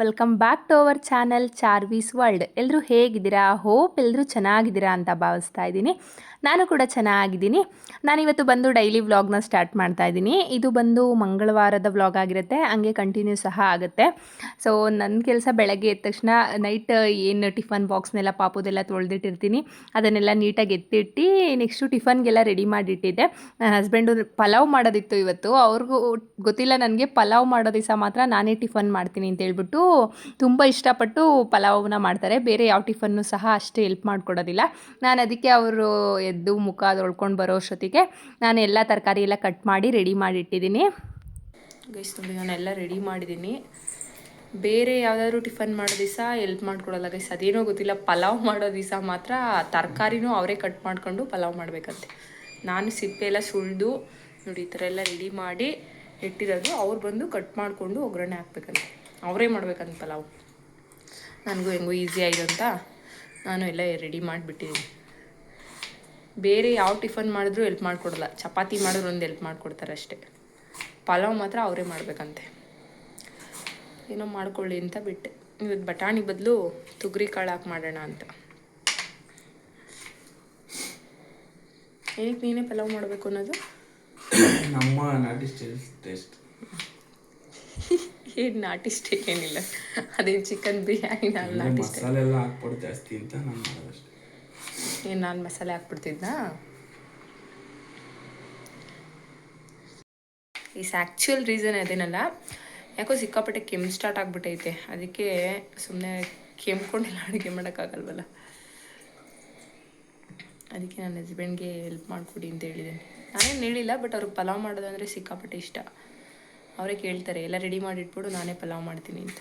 Welcome back to our channel Charvi's world. ಎಲ್ಲರೂ ಹೇಗಿದ್ದೀರಾ? Hope ಎಲ್ಲರೂ ಚೆನ್ನಾಗಿದ್ದೀರಾ ಅಂತ ಭಾವಿಸ್ತಾ ಇದ್ದೀನಿ. ನಾನು ಕೂಡ ಚೆನ್ನಾಗಿದ್ದೀನಿ. ನಾನಿವತ್ತು ಬಂದು ಡೈಲಿ ವ್ಲಾಗ್ನ ಸ್ಟಾರ್ಟ್ ಮಾಡ್ತಾ ಇದ್ದೀನಿ. ಇದು ಬಂದು ಮಂಗಳವಾರದ ವ್ಲಾಗ್ ಆಗಿರುತ್ತೆ. ಹಂಗೆ ಕಂಟಿನ್ಯೂ ಸಹ ಆಗುತ್ತೆ. ಸೊ ನನ್ನ ಕೆಲಸ ಬೆಳಗ್ಗೆ ಎದ್ದ ತಕ್ಷಣ ನೈಟ್ ಏನು ಟಿಫನ್ ಬಾಕ್ಸ್ನೆಲ್ಲ ಪಾಪುದೆಲ್ಲ ತೊಳೆದಿಟ್ಟಿರ್ತೀನಿ. ಅದನ್ನೆಲ್ಲ ನೀಟಾಗಿ ಎತ್ತಿಟ್ಟು ನೆಕ್ಸ್ಟು ಟಿಫನ್ಗೆಲ್ಲ ರೆಡಿ ಮಾಡಿಟ್ಟಿದ್ದೆ. ನನ್ನ ಹಸ್ಬೆಂಡು ಪಲಾವ್ ಮಾಡೋದಿತ್ತು ಇವತ್ತು. ಅವ್ರಿಗೂ ಗೊತ್ತಿಲ್ಲ ನನಗೆ ಪಲಾವ್ ಮಾಡೋ ದಿವಸ ಮಾತ್ರ ನಾನೇ ಟಿಫನ್ ಮಾಡ್ತೀನಿ ಅಂತ ಹೇಳ್ಬಿಟ್ಟು ತುಂಬ ಇಷ್ಟಪಟ್ಟು ಪಲಾವನ್ನ ಮಾಡ್ತಾರೆ. ಬೇರೆ ಯಾವ ಟಿಫನ್ನು ಸಹ ಅಷ್ಟೇ ಹೆಲ್ಪ್ ಮಾಡಿಕೊಡೋದಿಲ್ಲ. ನಾನು ಅದಕ್ಕೆ ಅವರು ಎದ್ದು ಮುಖ ತೊಳ್ಕೊಂಡು ಬರೋ ಅಷ್ಟೊತ್ತಿಗೆ ನಾನು ಎಲ್ಲ ತರಕಾರಿ ಎಲ್ಲ ಕಟ್ ಮಾಡಿ ರೆಡಿ ಮಾಡಿಟ್ಟಿದ್ದೀನಿ. ಗೈಸ್ ನೋಡಿ ನಾನೆಲ್ಲ ರೆಡಿ ಮಾಡಿದ್ದೀನಿ. ಬೇರೆ ಯಾವುದಾದ್ರೂ ಟಿಫನ್ ಮಾಡೋ ದಿವಸ ಎಲ್ಪ್ ಮಾಡ್ಕೊಡಲ್ಲ. ಗೈಸ್ ಅದೇನೋ ಗೊತ್ತಿಲ್ಲ. ಪಲಾವ್ ಮಾಡೋ ದಿವಸ ಮಾತ್ರ ತರಕಾರಿನೂ ಅವರೇ ಕಟ್ ಮಾಡ್ಕೊಂಡು ಪಲಾವ್ ಮಾಡಬೇಕಂತೆ. ನಾನು ಸಿಪ್ಪೆ ಎಲ್ಲ ಸುಳಿದು ನೋಡಿ, ಈ ಥರ ಎಲ್ಲ ರೆಡಿ ಮಾಡಿ ಇಟ್ಟಿರೋದು. ಅವ್ರು ಬಂದು ಕಟ್ ಮಾಡಿಕೊಂಡು ಒಗ್ಗರಣೆ ಹಾಕ್ಬೇಕಂತೆ. ಅವರೇ ಮಾಡ್ಬೇಕಂತ ಪಲಾವ್ ನನಗೂ ಹೆಂಗೋ ಈಸಿ ಆಯಿತು ಅಂತ ನಾನು ಎಲ್ಲ ರೆಡಿ ಮಾಡಿಬಿಟ್ಟಿದ್ದೀನಿ ಬೇರೆ ಯಾವ ಟಿಫನ್ ಮಾಡಿದ್ರು ಹೆಲ್ಪ್ ಮಾಡಿಕೊಡಲ್ಲ. ಚಪಾತಿ ಮಾಡಿದ್ರು ಒಂದು ಹೆಲ್ಪ್ ಮಾಡಿಕೊಡ್ತಾರೆ ಅಷ್ಟೇ. ಪಲಾವ್ ಮಾತ್ರ ಅವರೇ ಮಾಡಬೇಕಂತೆ. ಏನೋ ಮಾಡ್ಕೊಳ್ಳಿ ಅಂತ ಬಿಟ್ಟೆ. ಇವತ್ತು ಬಟಾಣಿ ಬದಲು ತುಗ್ರಿ ಕಾಳು ಹಾಕಿ ಮಾಡೋಣ ಅಂತ. ಏನಕ್ಕೆ ನೀನೇ ಪಲಾವ್ ಮಾಡಬೇಕು ಅನ್ನೋದು? ನಮ್ಮ ಟೇಸ್ಟ್ ಏನು ನಾಟಿಸ್ಟ್ ಏನಿಲ್ಲ. ಅದೇನು ಚಿಕನ್ ಬಿರಿಯಾನಿ ನಾನು ನಾಟಿಸ್ಟ್ ಮಸಾಲೆ ಎಲ್ಲ ಹಾಕ್ಬಾರ್ದು ಜಾಸ್ತಿ ಅಂತ ನಾನು ಮಾಡೋದಷ್ಟೇ. ಏನು ನಾನು ಮಸಾಲೆ ಹಾಕ್ಬಿಡ್ತಿದ್ನಾ? ಇಸ್ ಆ್ಯಕ್ಚುಯಲ್ ರೀಸನ್ ಅದೇನಲ್ಲ ಯಾಕೋ ಸಿಕ್ಕಾಪಟ್ಟೆ ಕೆಮ್ಮು ಸ್ಟಾರ್ಟ್ ಆಗಿಬಿಟ್ಟೈತೆ. ಅದಕ್ಕೆ ಸುಮ್ಮನೆ ಕೆಮ್ಕೊಂಡೆಲ್ಲ ಅಡುಗೆ ಮಾಡೋಕ್ಕಾಗಲ್ವಲ್ಲ. ಅದಕ್ಕೆ ನನ್ನ ಹಸ್ಬೆಂಡ್ಗೆ ಹೆಲ್ಪ್ ಮಾಡಿಕೊಡಿ ಅಂತ ಹೇಳಿದ್ದೀನಿ ನಾನೇನು ಹೇಳಿಲ್ಲ ಬಟ್ ಅವ್ರಿಗೆ ಪಲಾವ್ ಮಾಡೋದಂದರೆ ಸಿಕ್ಕಾಪಟ್ಟೆ ಇಷ್ಟ. ಅವರೇ ಕೇಳ್ತಾರೆ ಎಲ್ಲ ರೆಡಿ ಮಾಡಿಟ್ಬಿಡು ನಾನೇ ಪಲಾವ್ ಮಾಡ್ತೀನಿ ಅಂತ.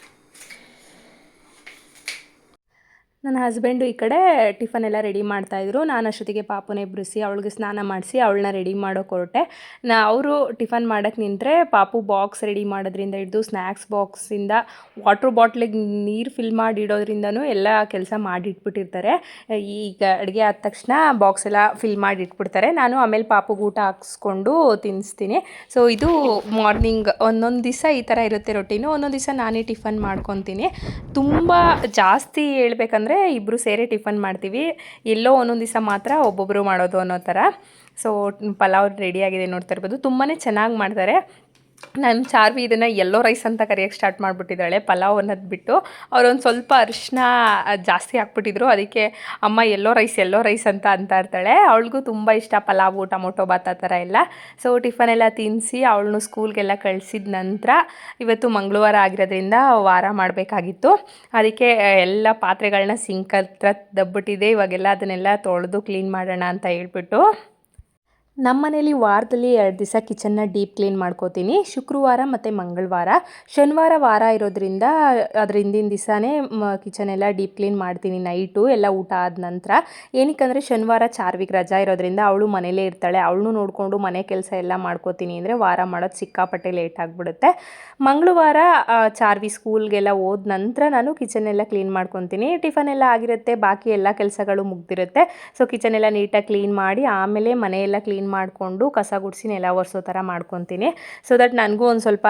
ನನ್ನ ಹಸ್ಬೆಂಡು ಈ ಕಡೆ ಟಿಫನ್ ಎಲ್ಲ ರೆಡಿ ಮಾಡ್ತಾಯಿದ್ರು ನಾನು ಅಷ್ಟೊತ್ತಿಗೆ ಪಾಪುನ ಎಬ್ಬಿಸಿ ಅವಳಿಗೆ ಸ್ನಾನ ಮಾಡಿಸಿ ಅವಳನ್ನ ರೆಡಿ ಮಾಡೋಕೆ ಹೊರಟೆ ನಾ, ಅವರು ಟಿಫನ್ ಮಾಡೋಕ್ಕೆ ನಿಂತರೆ ಪಾಪು ಬಾಕ್ಸ್ ರೆಡಿ ಮಾಡೋದ್ರಿಂದ ಹಿಡಿದು ಸ್ನ್ಯಾಕ್ಸ್ ಬಾಕ್ಸಿಂದ ವಾಟ್ರ್ ಬಾಟ್ಲಿಗೆ ನೀರು ಫಿಲ್ ಮಾಡಿ ಇಡೋದ್ರಿಂದನೂ ಎಲ್ಲ ಕೆಲಸ ಮಾಡಿಟ್ಬಿಟ್ಟಿರ್ತಾರೆ. ಈಗ ಅಡುಗೆ ಆದ ತಕ್ಷಣ ಬಾಕ್ಸ್ ಎಲ್ಲ ಫಿಲ್ ಮಾಡಿ ಇಟ್ಬಿಡ್ತಾರೆ. ನಾನು ಆಮೇಲೆ ಪಾಪು ಊಟ ಹಾಕ್ಸ್ಕೊಂಡು ತಿನ್ನಿಸ್ತೀನಿ ಸೊ ಇದು ಮಾರ್ನಿಂಗ್ ಒಂದೊಂದು ದಿವಸ ಈ ಥರ ಇರುತ್ತೆ ರೊಟೀನು ಒಂದೊಂದು ದಿವಸ ನಾನೇ ಟಿಫನ್ ಮಾಡ್ಕೊತೀನಿ. ತುಂಬ ಜಾಸ್ತಿ ಹೇಳ್ಬೇಕಂದ್ರೆ ಇಬ್ಬರು ಸೇರಿ ಟಿಫನ್ ಮಾಡ್ತೀವಿ. ಎಲ್ಲೋ ಒಂದೊಂದು ದಿವಸ ಮಾತ್ರ ಒಬ್ಬೊಬ್ಬರು ಮಾಡೋದು ಅನ್ನೋ ಥರ. ಸೊ ಪಲಾವ್ ರೆಡಿಯಾಗಿದೆ ನೋಡ್ತಾ ಇರ್ಬೋದು. ತುಂಬಾ ಚೆನ್ನಾಗಿ ಮಾಡ್ತಾರೆ. ನನ್ನ ಚಾರ್ವಿ ಇದನ್ನು ಎಲ್ಲೋ ರೈಸ್ ಅಂತ ಕರೆಯೋಕ್ಕೆ ಸ್ಟಾರ್ಟ್ ಮಾಡಿಬಿಟ್ಟಿದ್ದಾಳೆ, ಪಲಾವ್ ಅನ್ನೋದು ಬಿಟ್ಟು. ಅವರೊಂದು ಸ್ವಲ್ಪ ಅರಿಶಿನ ಜಾಸ್ತಿ ಹಾಕ್ಬಿಟ್ಟಿದ್ರು. ಅದಕ್ಕೆ ಅಮ್ಮ ಎಲ್ಲೋ ರೈಸ್ ಎಲ್ಲೋ ರೈಸ್ ಅಂತ ಅಂತ ಇರ್ತಾಳೆ. ಅವಳಿಗೂ ತುಂಬ ಇಷ್ಟ ಪಲಾವು, ಟೊಮೊಟೊ, ಭಾತ್ ಆ ಥರ ಎಲ್ಲ. ಸೊ ಟಿಫನ್ ಎಲ್ಲ ತಿನ್ನಿಸಿ ಅವಳನ್ನು ಸ್ಕೂಲ್ಗೆಲ್ಲ ಕಳಿಸಿದ ನಂತರ ಇವತ್ತು ಮಂಗಳವಾರ ಆಗಿರೋದ್ರಿಂದ ವಾರ ಮಾಡಬೇಕಾಗಿತ್ತು. ಅದಕ್ಕೆ ಎಲ್ಲ ಪಾತ್ರೆಗಳನ್ನ ಸಿಂಕ್ ಹತ್ರ ದಬ್ಬಿಟ್ಟಿದೆ ಇವಾಗೆಲ್ಲ ಅದನ್ನೆಲ್ಲ ತೊಳೆದು ಕ್ಲೀನ್ ಮಾಡೋಣ ಅಂತ ಹೇಳ್ಬಿಟ್ಟು. ನಮ್ಮ ಮನೇಲಿ ವಾರದಲ್ಲಿ ಎರಡು ದಿವಸ ಕಿಚನ್ನ ಡೀಪ್ ಕ್ಲೀನ್ ಮಾಡ್ಕೋತೀನಿ. ಶುಕ್ರವಾರ ಮತ್ತು ಮಂಗಳವಾರ. ಶನಿವಾರ ವಾರ ಇರೋದ್ರಿಂದ ಅದ್ರ ಹಿಂದಿನ ದಿವಸನೇ ಕಿಚನ್ ಎಲ್ಲ ಡೀಪ್ ಕ್ಲೀನ್ ಮಾಡ್ತೀನಿ ನೈಟು. ಎಲ್ಲ ಊಟ ಆದ ನಂತರ. ಏನಕ್ಕಂದರೆ ಶನಿವಾರ ಚಾರ್ವಿಕ್ ರಜಾ ಇರೋದ್ರಿಂದ ಅವಳು ಮನೇಲೇ ಇರ್ತಾಳೆ. ಅವಳನ್ನು ನೋಡಿಕೊಂಡು ಮನೆ ಕೆಲಸ ಎಲ್ಲ ಮಾಡ್ಕೋತೀನಿ ಅಂದರೆ ವಾರ ಮಾಡೋದು ಸಿಕ್ಕಾಪಟ್ಟೆ ಲೇಟ್ ಆಗಿಬಿಡುತ್ತೆ. ಮಂಗಳವಾರ ಚಾರ್ವಿ ಸ್ಕೂಲ್ಗೆಲ್ಲ ಹೋದ ನಂತರ ನಾನು ಕಿಚನ್ ಎಲ್ಲ ಕ್ಲೀನ್ ಮಾಡ್ಕೊತೀನಿ. ಟಿಫನ್ ಎಲ್ಲ ಆಗಿರುತ್ತೆ. ಬಾಕಿ ಎಲ್ಲ ಕೆಲಸಗಳು ಮುಗ್ದಿರುತ್ತೆ. ಸೊ ಕಿಚನ್ ಎಲ್ಲ ನೀಟಾಗಿ ಕ್ಲೀನ್ ಮಾಡಿ ಆಮೇಲೆ ಮನೆಯೆಲ್ಲ ಕ್ಲೀನ್ ಮಾಡಿಕೊಂಡು ಕಸ ಗುಡಿಸಿ ನೆಲ ಒರೆಸೋ ಥರ ಮಾಡ್ಕೊತೀನಿ. ಸೊ ದಟ್ ನನಗೂ ಒಂದು ಸ್ವಲ್ಪ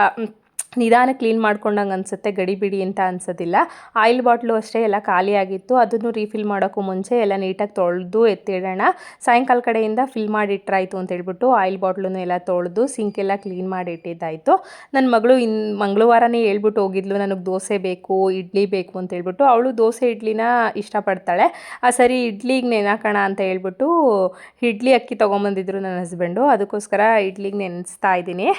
ನಿಧಾನ ಕ್ಲೀನ್ ಮಾಡ್ಕೊಂಡಂಗೆ ಅನಿಸುತ್ತೆ, ಗಡಿ ಬಿಡಿ ಅಂತ ಅನ್ಸೋದಿಲ್ಲ. ಆಯಿಲ್ ಬಾಟ್ಲು ಅಷ್ಟೇ ಎಲ್ಲ ಖಾಲಿಯಾಗಿತ್ತು. ಅದನ್ನು ರೀಫಿಲ್ ಮಾಡೋಕ್ಕೂ ಮುಂಚೆ ಎಲ್ಲ ನೀಟಾಗಿ ತೊಳೆದು ಎತ್ತಿಡೋಣ. ಸಾಯಂಕಾಲ ಕಡೆಯಿಂದ ಫಿಲ್ ಮಾಡಿ ಇಟ್ಟರಾಯಿತು ಅಂತ ಹೇಳ್ಬಿಟ್ಟು ಆಯಿಲ್ ಬಾಟ್ಲೂ ಎಲ್ಲ ತೊಳೆದು ಸಿಂಕೆಲ್ಲ ಕ್ಲೀನ್ ಮಾಡಿ ಇಟ್ಟಿದ್ದಾಯಿತು ನನ್ನ ಮಗಳು ಇನ್ ಮಂಗಳವಾರನೇ ಹೇಳ್ಬಿಟ್ಟು ಹೋಗಿದ್ಲು, ನನಗೆ ದೋಸೆ ಬೇಕು, ಇಡ್ಲಿ ಬೇಕು ಅಂತ ಹೇಳ್ಬಿಟ್ಟು. ಅವಳು ದೋಸೆ ಇಡ್ಲಿನ ಇಷ್ಟಪಡ್ತಾಳೆ. ಆ ಸರಿ ಇಡ್ಲಿಗೆ ನೆನಾಕೋಣ ಅಂತ ಹೇಳ್ಬಿಟ್ಟು ಇಡ್ಲಿ ಅಕ್ಕಿ ತೊಗೊಂಬಂದಿದ್ರು ನನ್ನ ಹಸ್ಬೆಂಡು. ಅದಕ್ಕೋಸ್ಕರ ಇಡ್ಲಿಗೆ ನೆನೆಸ್ತಾ ಇದ್ದೀನಿ.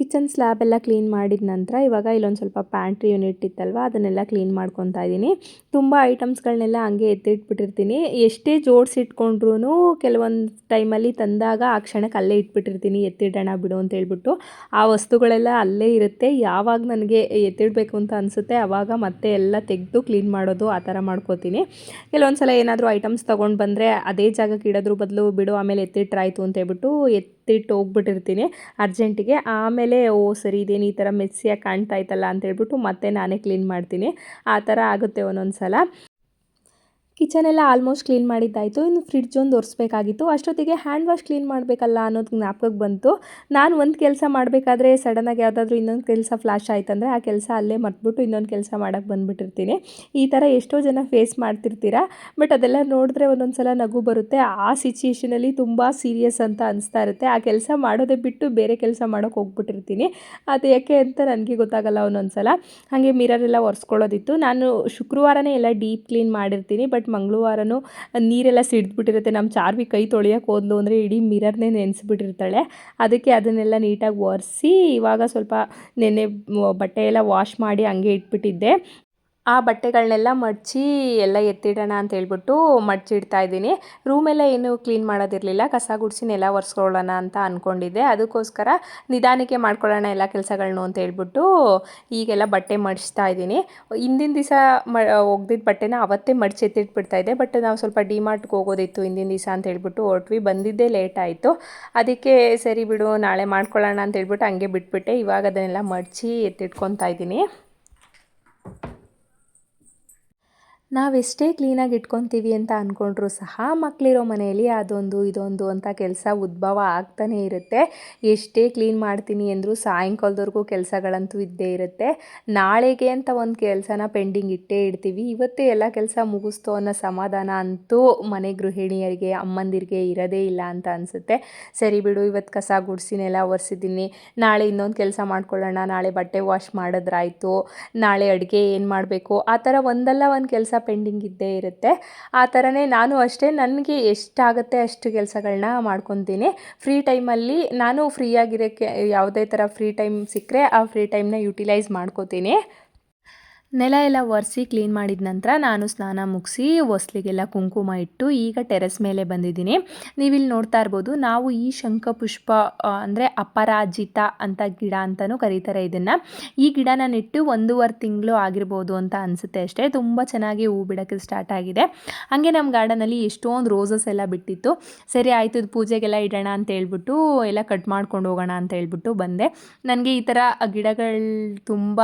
ಕಿಚನ್ ಸ್ಲ್ಯಾಬ್ ಎಲ್ಲ ಕ್ಲೀನ್ ಮಾಡಿದ ನಂತರ ಇವಾಗ ಇಲ್ಲೊಂದು ಸ್ವಲ್ಪ ಪ್ಯಾಂಟ್ರಿ ಯೂನಿಟ್ ಇತ್ತಲ್ವ, ಅದನ್ನೆಲ್ಲ ಕ್ಲೀನ್ ಮಾಡ್ಕೊತಾ ಇದ್ದೀನಿ. ತುಂಬ ಐಟಮ್ಸ್ಗಳನ್ನೆಲ್ಲ ಹಂಗೆ ಎತ್ತಿಟ್ಬಿಟ್ಟಿರ್ತೀನಿ. ಎಷ್ಟೇ ಜೋಡಿಸಿಟ್ಕೊಂಡ್ರೂ ಕೆಲವೊಂದು ಟೈಮಲ್ಲಿ ತಂದಾಗ ಆ ಕ್ಷಣಕ್ಕೆ ಅಲ್ಲೇ ಇಟ್ಬಿಟ್ಟಿರ್ತೀನಿ, ಎತ್ತಿಡೋಣ ಬಿಡು ಅಂತ ಹೇಳ್ಬಿಟ್ಟು. ಆ ವಸ್ತುಗಳೆಲ್ಲ ಅಲ್ಲೇ ಇರುತ್ತೆ. ಯಾವಾಗ ನನಗೆ ಎತ್ತಿಡಬೇಕು ಅಂತ ಅನಿಸುತ್ತೆ ಆವಾಗ ಮತ್ತೆ ಎಲ್ಲ ತೆಗೆದು ಕ್ಲೀನ್ ಮಾಡೋದು ಆ ಥರ ಮಾಡ್ಕೋತೀನಿ. ಕೆಲವೊಂದು ಸಲ ಏನಾದರೂ ಐಟಮ್ಸ್ ತೊಗೊಂಡು ಬಂದರೆ ಅದೇ ಜಾಗಕ್ಕೆ ಇಡೋದ್ರ ಬದಲು ಬಿಡು ಆಮೇಲೆ ಎತ್ತಿಟ್ರಾಯ್ತು ಅಂತ ಹೇಳ್ಬಿಟ್ಟು ಎತ್ತಿಟ್ಟು ಹೋಗ್ಬಿಟ್ಟಿರ್ತೀನಿ ಅರ್ಜೆಂಟಿಗೆ. ಆಮೇಲೆ, ಓ, ಸರಿ, ಇದೇನು ಈ ಥರ ಮೆಸ್ಸಿಯಾಗಿ ಕಾಣ್ತಾ ಇತ್ತಲ್ಲ ಅಂತ ಹೇಳ್ಬಿಟ್ಟು ಮತ್ತೆ ನಾನೇ ಕ್ಲೀನ್ ಮಾಡ್ತೀನಿ. ಆ ಥರ ಆಗುತ್ತೆ ಒಂದೊಂದು ಸಲ ಕಿಚನ್ ಎಲ್ಲ ಆಲ್ಮೋಸ್ಟ್ ಕ್ಲೀನ್ ಮಾಡಿದ್ದಾಯಿತು. ಇನ್ನು ಫ್ರಿಡ್ಜ್ ಒಂದು ಒರೆಸ್ಬೇಕಾಗಿತ್ತು. ಅಷ್ಟೊತ್ತಿಗೆ ಹ್ಯಾಂಡ್ ವಾಶ್ ಕ್ಲೀನ್ ಮಾಡಬೇಕಲ್ಲ ಅನ್ನೋದು ಜ್ಞಾಪಕಕ್ಕೆ ಬಂತು. ನಾನು ಒಂದು ಕೆಲಸ ಮಾಡಬೇಕಾದ್ರೆ ಸಡನ್ನಾಗಿ ಯಾವುದಾದ್ರೂ ಇನ್ನೊಂದು ಕೆಲಸ ಫ್ಲಾಶ್ ಆಯ್ತಂದರೆ ಆ ಕೆಲಸ ಅಲ್ಲೇ ಮರ್ತ್ಬಿಟ್ಟು ಇನ್ನೊಂದು ಕೆಲಸ ಮಾಡೋಕ್ಕೆ ಬಂದುಬಿಟ್ಟಿರ್ತೀನಿ. ಈ ಥರ ಎಷ್ಟೋ ಜನ ಫೇಸ್ ಮಾಡ್ತಿರ್ತೀರ, ಬಟ್ ಅದೆಲ್ಲ ನೋಡಿದ್ರೆ ಒಂದೊಂದು ಸಲ ನಗು ಬರುತ್ತೆ. ಆ ಸಿಚುಯೇಷನಲ್ಲಿ ತುಂಬ ಸೀರಿಯಸ್ ಅಂತ ಅನಿಸ್ತಾ ಇರುತ್ತೆ. ಆ ಕೆಲಸ ಮಾಡೋದೇ ಬಿಟ್ಟು ಬೇರೆ ಕೆಲಸ ಮಾಡೋಕ್ಕೆ ಹೋಗ್ಬಿಟ್ಟಿರ್ತೀನಿ. ಅದು ಯಾಕೆ ಅಂತ ನನಗೆ ಗೊತ್ತಾಗಲ್ಲ ಒಂದೊಂದು ಸಲ ಹಾಗೆ ಮಿರರ್ ಎಲ್ಲ ಒರೆಸ್ಕೊಳ್ಳೋದಿತ್ತು. ನಾನು ಶುಕ್ರವಾರನೇ ಎಲ್ಲ ಡೀಪ್ ಕ್ಲೀನ್ ಮಾಡಿರ್ತೀನಿ, ಬಟ್ ಮಂಗಳವಾರನೂ ನೀರೆಲ್ಲ ಸಿಡಿದ್ಬಿಟ್ಟಿರುತ್ತೆ. ನಮ್ಮ ಚಾರ್ವಿ ಕೈ ತೊಳೆಯೋಕೆ ಹೋದ್ಲು ಅಂದರೆ ಇಡೀ ಮಿರರ್ನೇ ನೆನೆಸ್ಬಿಟ್ಟಿರ್ತಾಳೆ. ಅದಕ್ಕೆ ಅದನ್ನೆಲ್ಲ ನೀಟಾಗಿ ಒರೆಸಿ ಇವಾಗ ಸ್ವಲ್ಪ ನೆನ್ನೆ ಬಟ್ಟೆ ಎಲ್ಲ ವಾಶ್ ಮಾಡಿ ಹಂಗೆ ಇಟ್ಬಿಟ್ಟಿದ್ದೆ. ಆ ಬಟ್ಟೆಗಳನ್ನೆಲ್ಲ ಮಡಚಿ ಎಲ್ಲ ಎತ್ತಿಡೋಣ ಅಂತ ಹೇಳ್ಬಿಟ್ಟು ಮಡಚಿಡ್ತಾ ಇದ್ದೀನಿ. ರೂಮೆಲ್ಲ ಏನು ಕ್ಲೀನ್ ಮಾಡೋದಿರಲಿಲ್ಲ. ಕಸ ಗುಡಿಸಿ ನೆಲ ಒರೆಸ್ಕೊಳ್ಳೋಣ ಅಂತ ಅಂದ್ಕೊಂಡಿದ್ದೆ ಅದಕ್ಕೋಸ್ಕರ ನಿಧಾನಕ್ಕೆ ಮಾಡ್ಕೊಳ್ಳೋಣ ಎಲ್ಲ ಕೆಲಸಗಳನ್ನು ಅಂತ ಹೇಳ್ಬಿಟ್ಟು ಈಗೆಲ್ಲ ಬಟ್ಟೆ ಮಡಿಸ್ತಾ ಇದ್ದೀನಿ. ಹಿಂದಿನ ದಿವಸ ಮ ಒಗ್ದಿದ್ದ ಬಟ್ಟೆನ ಅವತ್ತೇ ಮಡಚಿ ಎತ್ತಿಟ್ಬಿಡ್ತಾ ಇದ್ದೆ. ಬಟ್ ನಾವು ಸ್ವಲ್ಪ ಡಿಮಾರ್ಟ್ಗೆ ಹೋಗೋದಿತ್ತು ಹಿಂದಿನ ದಿವಸ ಅಂತ ಹೇಳ್ಬಿಟ್ಟು ಹೊರಟ್ವಿ. ಬಂದಿದ್ದೇ ಲೇಟ್ ಆಯಿತು. ಅದಕ್ಕೆ ಸರಿ ಬಿಡು, ನಾಳೆ ಮಾಡ್ಕೊಳ್ಳೋಣ ಅಂತ ಹೇಳ್ಬಿಟ್ಟು ಹಂಗೆ ಬಿಟ್ಬಿಟ್ಟೆ. ಇವಾಗ ಅದನ್ನೆಲ್ಲ ಮಡಚಿ ಎತ್ತಿಟ್ಕೊತಾ ಇದ್ದೀನಿ. ನಾವೆಷ್ಟೇ ಕ್ಲೀನಾಗಿ ಇಟ್ಕೊತೀವಿ ಅಂತ ಅಂದ್ಕೊಂಡ್ರೂ ಸಹ ಮಕ್ಕಳಿರೋ ಮನೆಯಲ್ಲಿ ಅದೊಂದು ಇದೊಂದು ಅಂತ ಕೆಲಸ ಉದ್ಭವ ಆಗ್ತಾನೇ ಇರುತ್ತೆ. ಎಷ್ಟೇ ಕ್ಲೀನ್ ಮಾಡ್ತೀನಿ ಅಂದರೂ ಸಾಯಂಕಾಲದವರೆಗೂ ಕೆಲಸಗಳಂತೂ ಇದ್ದೇ ಇರುತ್ತೆ. ನಾಳೆಗೆ ಅಂತ ಒಂದು ಕೆಲಸನ ಪೆಂಡಿಂಗ್ ಇಟ್ಟೇ ಇಡ್ತೀವಿ. ಇವತ್ತೇ ಎಲ್ಲ ಕೆಲಸ ಮುಗಿಸ್ತು ಅನ್ನೋ ಸಮಾಧಾನ ಅಂತೂ ಮನೆ ಗೃಹಿಣಿಯರಿಗೆ, ಅಮ್ಮಂದಿರಿಗೆ ಇರೋದೇ ಇಲ್ಲ ಅಂತ ಅನಿಸುತ್ತೆ. ಸರಿ ಬಿಡು, ಇವತ್ತು ಕಸ ಗುಡಿಸಿನೆಲ್ಲ ಒರೆಸಿದ್ದೀನಿ. ನಾಳೆ ಇನ್ನೊಂದು ಕೆಲಸ ಮಾಡ್ಕೊಳ್ಳೋಣ. ನಾಳೆ ಬಟ್ಟೆ ವಾಶ್ ಮಾಡಿದ್ರಾಯಿತು. ನಾಳೆ ಅಡುಗೆ ಏನು ಮಾಡಬೇಕು? ಆ ಥರ ಒಂದಲ್ಲ ಒಂದು ಕೆಲಸ ಪೆಂಡಿಂಗ್ ಇದ್ದೇ ಇರುತ್ತೆ. ಆ ಥರನೇ ನಾನು ಅಷ್ಟೇ, ನನಗೆ ಎಷ್ಟಾಗುತ್ತೆ ಅಷ್ಟು ಕೆಲಸಗಳನ್ನ ಮಾಡ್ಕೊತೀನಿ. ಫ್ರೀ ಟೈಮಲ್ಲಿ ನಾನು ಫ್ರೀಯಾಗಿರೋಕ್ಕೆ ಯಾವುದೇ ಥರ ಫ್ರೀ ಟೈಮ್ ಸಿಕ್ಕರೆ ಆ ಫ್ರೀ ಟೈಮ್ನ ಯುಟಿಲೈಸ್ ಮಾಡ್ಕೋತೀನಿ. ನೆಲ ಎಲ್ಲ ಒರೆಸಿ ಕ್ಲೀನ್ ಮಾಡಿದ ನಂತರ ನಾನು ಸ್ನಾನ ಮುಗಿಸಿ ಹೊಸ್ಲಿಗೆಲ್ಲ ಕುಂಕುಮ ಇಟ್ಟು ಈಗ ಟೆರೆಸ್ ಮೇಲೆ ಬಂದಿದ್ದೀನಿ. ನೀವಿಲ್ಲಿ ನೋಡ್ತಾ ಇರ್ಬೋದು, ನಾವು ಈ ಶಂಖಪುಷ್ಪ ಅಂದರೆ ಅಪರಾಜಿತ ಅಂತ ಗಿಡ ಅಂತಲೂ ಕರೀತಾರೆ ಇದನ್ನು. ಈ ಗಿಡನ ನೆಟ್ಟು ಒಂದೂವರೆ ತಿಂಗಳು ಆಗಿರ್ಬೋದು ಅಂತ ಅನಿಸುತ್ತೆ ಅಷ್ಟೇ. ತುಂಬ ಚೆನ್ನಾಗಿ ಹೂ ಬಿಡೋಕ್ಕೆ ಸ್ಟಾರ್ಟ್ ಆಗಿದೆ. ಹಾಗೆ ನಮ್ಮ ಗಾರ್ಡನಲ್ಲಿ ಎಷ್ಟೊಂದು ರೋಸಸ್ ಎಲ್ಲ ಬಿಟ್ಟಿತ್ತು. ಸರಿ ಆಯಿತು ಪೂಜೆಗೆಲ್ಲ ಇಡೋಣ ಅಂತ ಹೇಳ್ಬಿಟ್ಟು, ಎಲ್ಲ ಕಟ್ ಮಾಡ್ಕೊಂಡು ಹೋಗೋಣ ಅಂತ ಹೇಳ್ಬಿಟ್ಟು ಬಂದೆ. ನನಗೆ ಈ ಥರ ಗಿಡಗಳು ತುಂಬ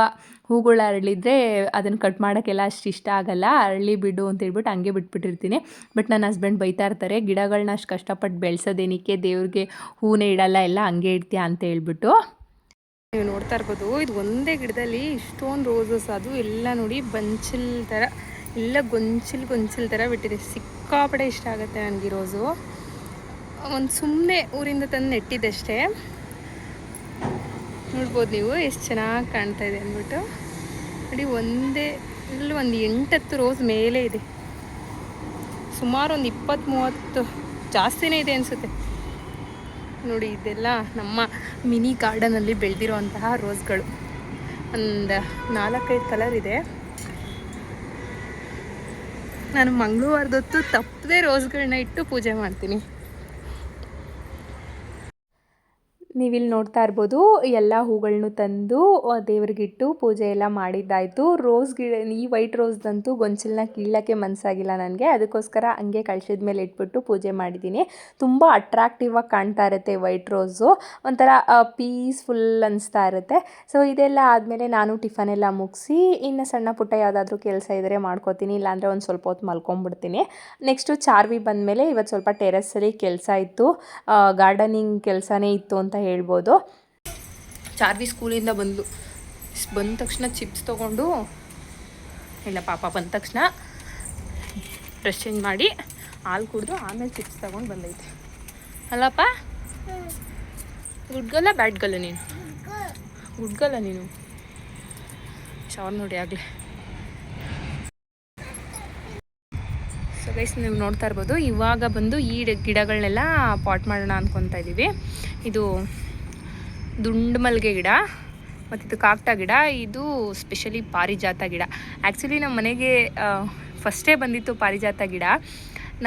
ಹೂಗಳು ಅರಳಿದ್ರೆ ಅದನ್ನು ಕಟ್ ಮಾಡೋಕ್ಕೆಲ್ಲ ಅಷ್ಟು ಇಷ್ಟ ಆಗಲ್ಲ. ಅರಳಿ ಬಿಡು ಅಂತ ಹೇಳ್ಬಿಟ್ಟು ಹಂಗೆ ಬಿಟ್ಬಿಟ್ಟಿರ್ತೀನಿ. ಬಟ್ ನನ್ನ ಹಸ್ಬೆಂಡ್ ಬೈತಾ ಇರ್ತಾರೆ ಗಿಡಗಳನ್ನ ಅಷ್ಟು ಕಷ್ಟಪಟ್ಟು ಬೆಳೆಸೋದೇನಕ್ಕೆ ದೇವ್ರಿಗೆ ಹೂನೇ ಇಡಲ್ಲ, ಎಲ್ಲ ಹಂಗೆ ಇಡ್ತೀಯ ಅಂತ ಹೇಳ್ಬಿಟ್ಟು. ನೀವು ನೋಡ್ತಾ ಇರ್ಬೋದು, ಇದು ಒಂದೇ ಗಿಡದಲ್ಲಿ ಇಷ್ಟೊಂದು ರೋಸಸ್ ಅದು ಎಲ್ಲ ನೋಡಿ ಬಂಚಿಲ್ ಥರ ಎಲ್ಲ ಗೊಂಚಿಲ್ ಗೊಂಚಿಲ್ ಥರ ಬಿಟ್ಟಿದೆ. ಸಿಕ್ಕಾಪಡೆ ಇಷ್ಟ ಆಗುತ್ತೆ ನನಗೆ ರೋಸು ಒಂದು ಸುಮ್ಮನೆ ಊರಿಂದ ತಂದು ನೆಟ್ಟಿದ್ದಷ್ಟೇ. ನೋಡ್ಬೋದು ನೀವು, ಎಷ್ಟು ಚೆನ್ನಾಗಿ ಕಾಣ್ತಾ ಇದೆ ಅಂದ್ಬಿಟ್ಟು. ನೋಡಿ, ಒಂದೇ, ಇಲ್ಲಿ ಒಂದು ಎಂಟತ್ತು ರೋಸ್ ಮೇಲೆ ಇದೆ. ಸುಮಾರು ಒಂದು ಇಪ್ಪತ್ತು ಮೂವತ್ತು ಜಾಸ್ತಿನೇ ಇದೆ ಅನಿಸುತ್ತೆ. ನೋಡಿ, ಇದೆಲ್ಲ ನಮ್ಮ ಮಿನಿ ಗಾರ್ಡನಲ್ಲಿ ಬೆಳೆದಿರುವಂತಹ ರೋಸ್ಗಳು. ಒಂದು ನಾಲ್ಕೈದು ಕಲರ್ ಇದೆ. ನಾನು ಮಂಗಳವಾರದೊತ್ತು ತಪ್ಪದೆ ರೋಸ್ಗಳನ್ನ ಇಟ್ಟು ಪೂಜೆ ಮಾಡ್ತೀನಿ. ನೀವಿಲ್ಲಿ ನೋಡ್ತಾ ಇರ್ಬೋದು, ಎಲ್ಲ ಹೂಗಳನ್ನು ತಂದು ದೇವ್ರಿಗಿಟ್ಟು ಪೂಜೆ ಎಲ್ಲ ಮಾಡಿದ್ದಾಯಿತು. ರೋಸ್ ಗಿಡ, ಈ ವೈಟ್ ರೋಸ್ದಂತೂ ಗೊಂಚಲನ್ನ ಕೀಳಕ್ಕೆ ಮನಸ್ಸಾಗಿಲ್ಲ ನನಗೆ. ಅದಕ್ಕೋಸ್ಕರ ಹಂಗೆ ಕಳ್ಸಿದ ಮೇಲೆ ಇಟ್ಬಿಟ್ಟು ಪೂಜೆ ಮಾಡಿದ್ದೀನಿ ತುಂಬ ಅಟ್ರಾಕ್ಟಿವ್ ಆಗಿ ಕಾಣ್ತಾ ಇರುತ್ತೆ ವೈಟ್ ರೋಸು. ಒಂಥರ ಪೀಸ್ಫುಲ್ ಅನಿಸ್ತಾ ಇರುತ್ತೆ. ಸೊ ಇದೆಲ್ಲ ಆದಮೇಲೆ ನಾನು ಟಿಫನ್ ಎಲ್ಲ ಮುಗಿಸಿ, ಇನ್ನು ಸಣ್ಣ ಪುಟ್ಟ ಯಾವುದಾದ್ರೂ ಕೆಲಸ ಇದ್ದರೆ ಮಾಡ್ಕೋತೀನಿ. ಇಲ್ಲಾಂದರೆ ಒಂದು ಸ್ವಲ್ಪ ಹೊತ್ತು ಮಲ್ಕೊಂಡ್ಬಿಡ್ತೀನಿ ನೆಕ್ಸ್ಟು ಚಾರ್ವಿ ಬಂದಮೇಲೆ ಇವತ್ತು ಸ್ವಲ್ಪ ಟೆರೆಸಲ್ಲಿ ಕೆಲಸ ಇತ್ತು. ಗಾರ್ಡನಿಂಗ್ ಕೆಲಸನೇ ಇತ್ತು ಅಂತ ಹೇಳ್ಬೋದು. ಚಾರ್ವಿ ಸ್ಕೂಲಿಂದ ಬಂದು, ಬಂದ ತಕ್ಷಣ ಚಿಪ್ಸ್ ತೊಗೊಂಡು, ಇಲ್ಲ ಪಾಪ ಬಂದ ತಕ್ಷಣ ಡ್ರೆಸ್ ಚೇಂಜ್ ಮಾಡಿ ಹಾಲು ಕುಡಿದು ಆಮೇಲೆ ಚಿಪ್ಸ್ ತೊಗೊಂಡು ಬಂದೈತೆ. ಅಲ್ಲಪ್ಪ? ಗುಡ್ಗಲ್ಲ ಬ್ಯಾಡ್ ಗಲ್ಲ ನೀನು? ಗುಡ್ಗಲ್ಲ ನೀನು? ಶವರ್ ನೋಡಿ ಆಗಲೇ ಸೊ ಗೈಸ್ ನೀವು ನೋಡ್ತಾ ಇರ್ಬೋದು, ಇವಾಗ ಬಂದು ಈ ಗಿಡಗಳನ್ನೆಲ್ಲ ಪಾಟ್ ಮಾಡೋಣ ಅಂದ್ಕೊತಾ ಇದ್ದೀವಿ ಇದು ದುಂಡು ಮಲ್ಲಿಗೆ ಗಿಡ, ಮತ್ತು ಇದು ಕಾಕ್ಟ ಗಿಡ, ಇದು ಸ್ಪೆಷಲಿ ಪಾರಿಜಾತ ಗಿಡ. ಆ್ಯಕ್ಚುಲಿ ನಮ್ಮ ಮನೆಗೆ ಫಸ್ಟೇ ಬಂದಿತ್ತು ಪಾರಿಜಾತ ಗಿಡ.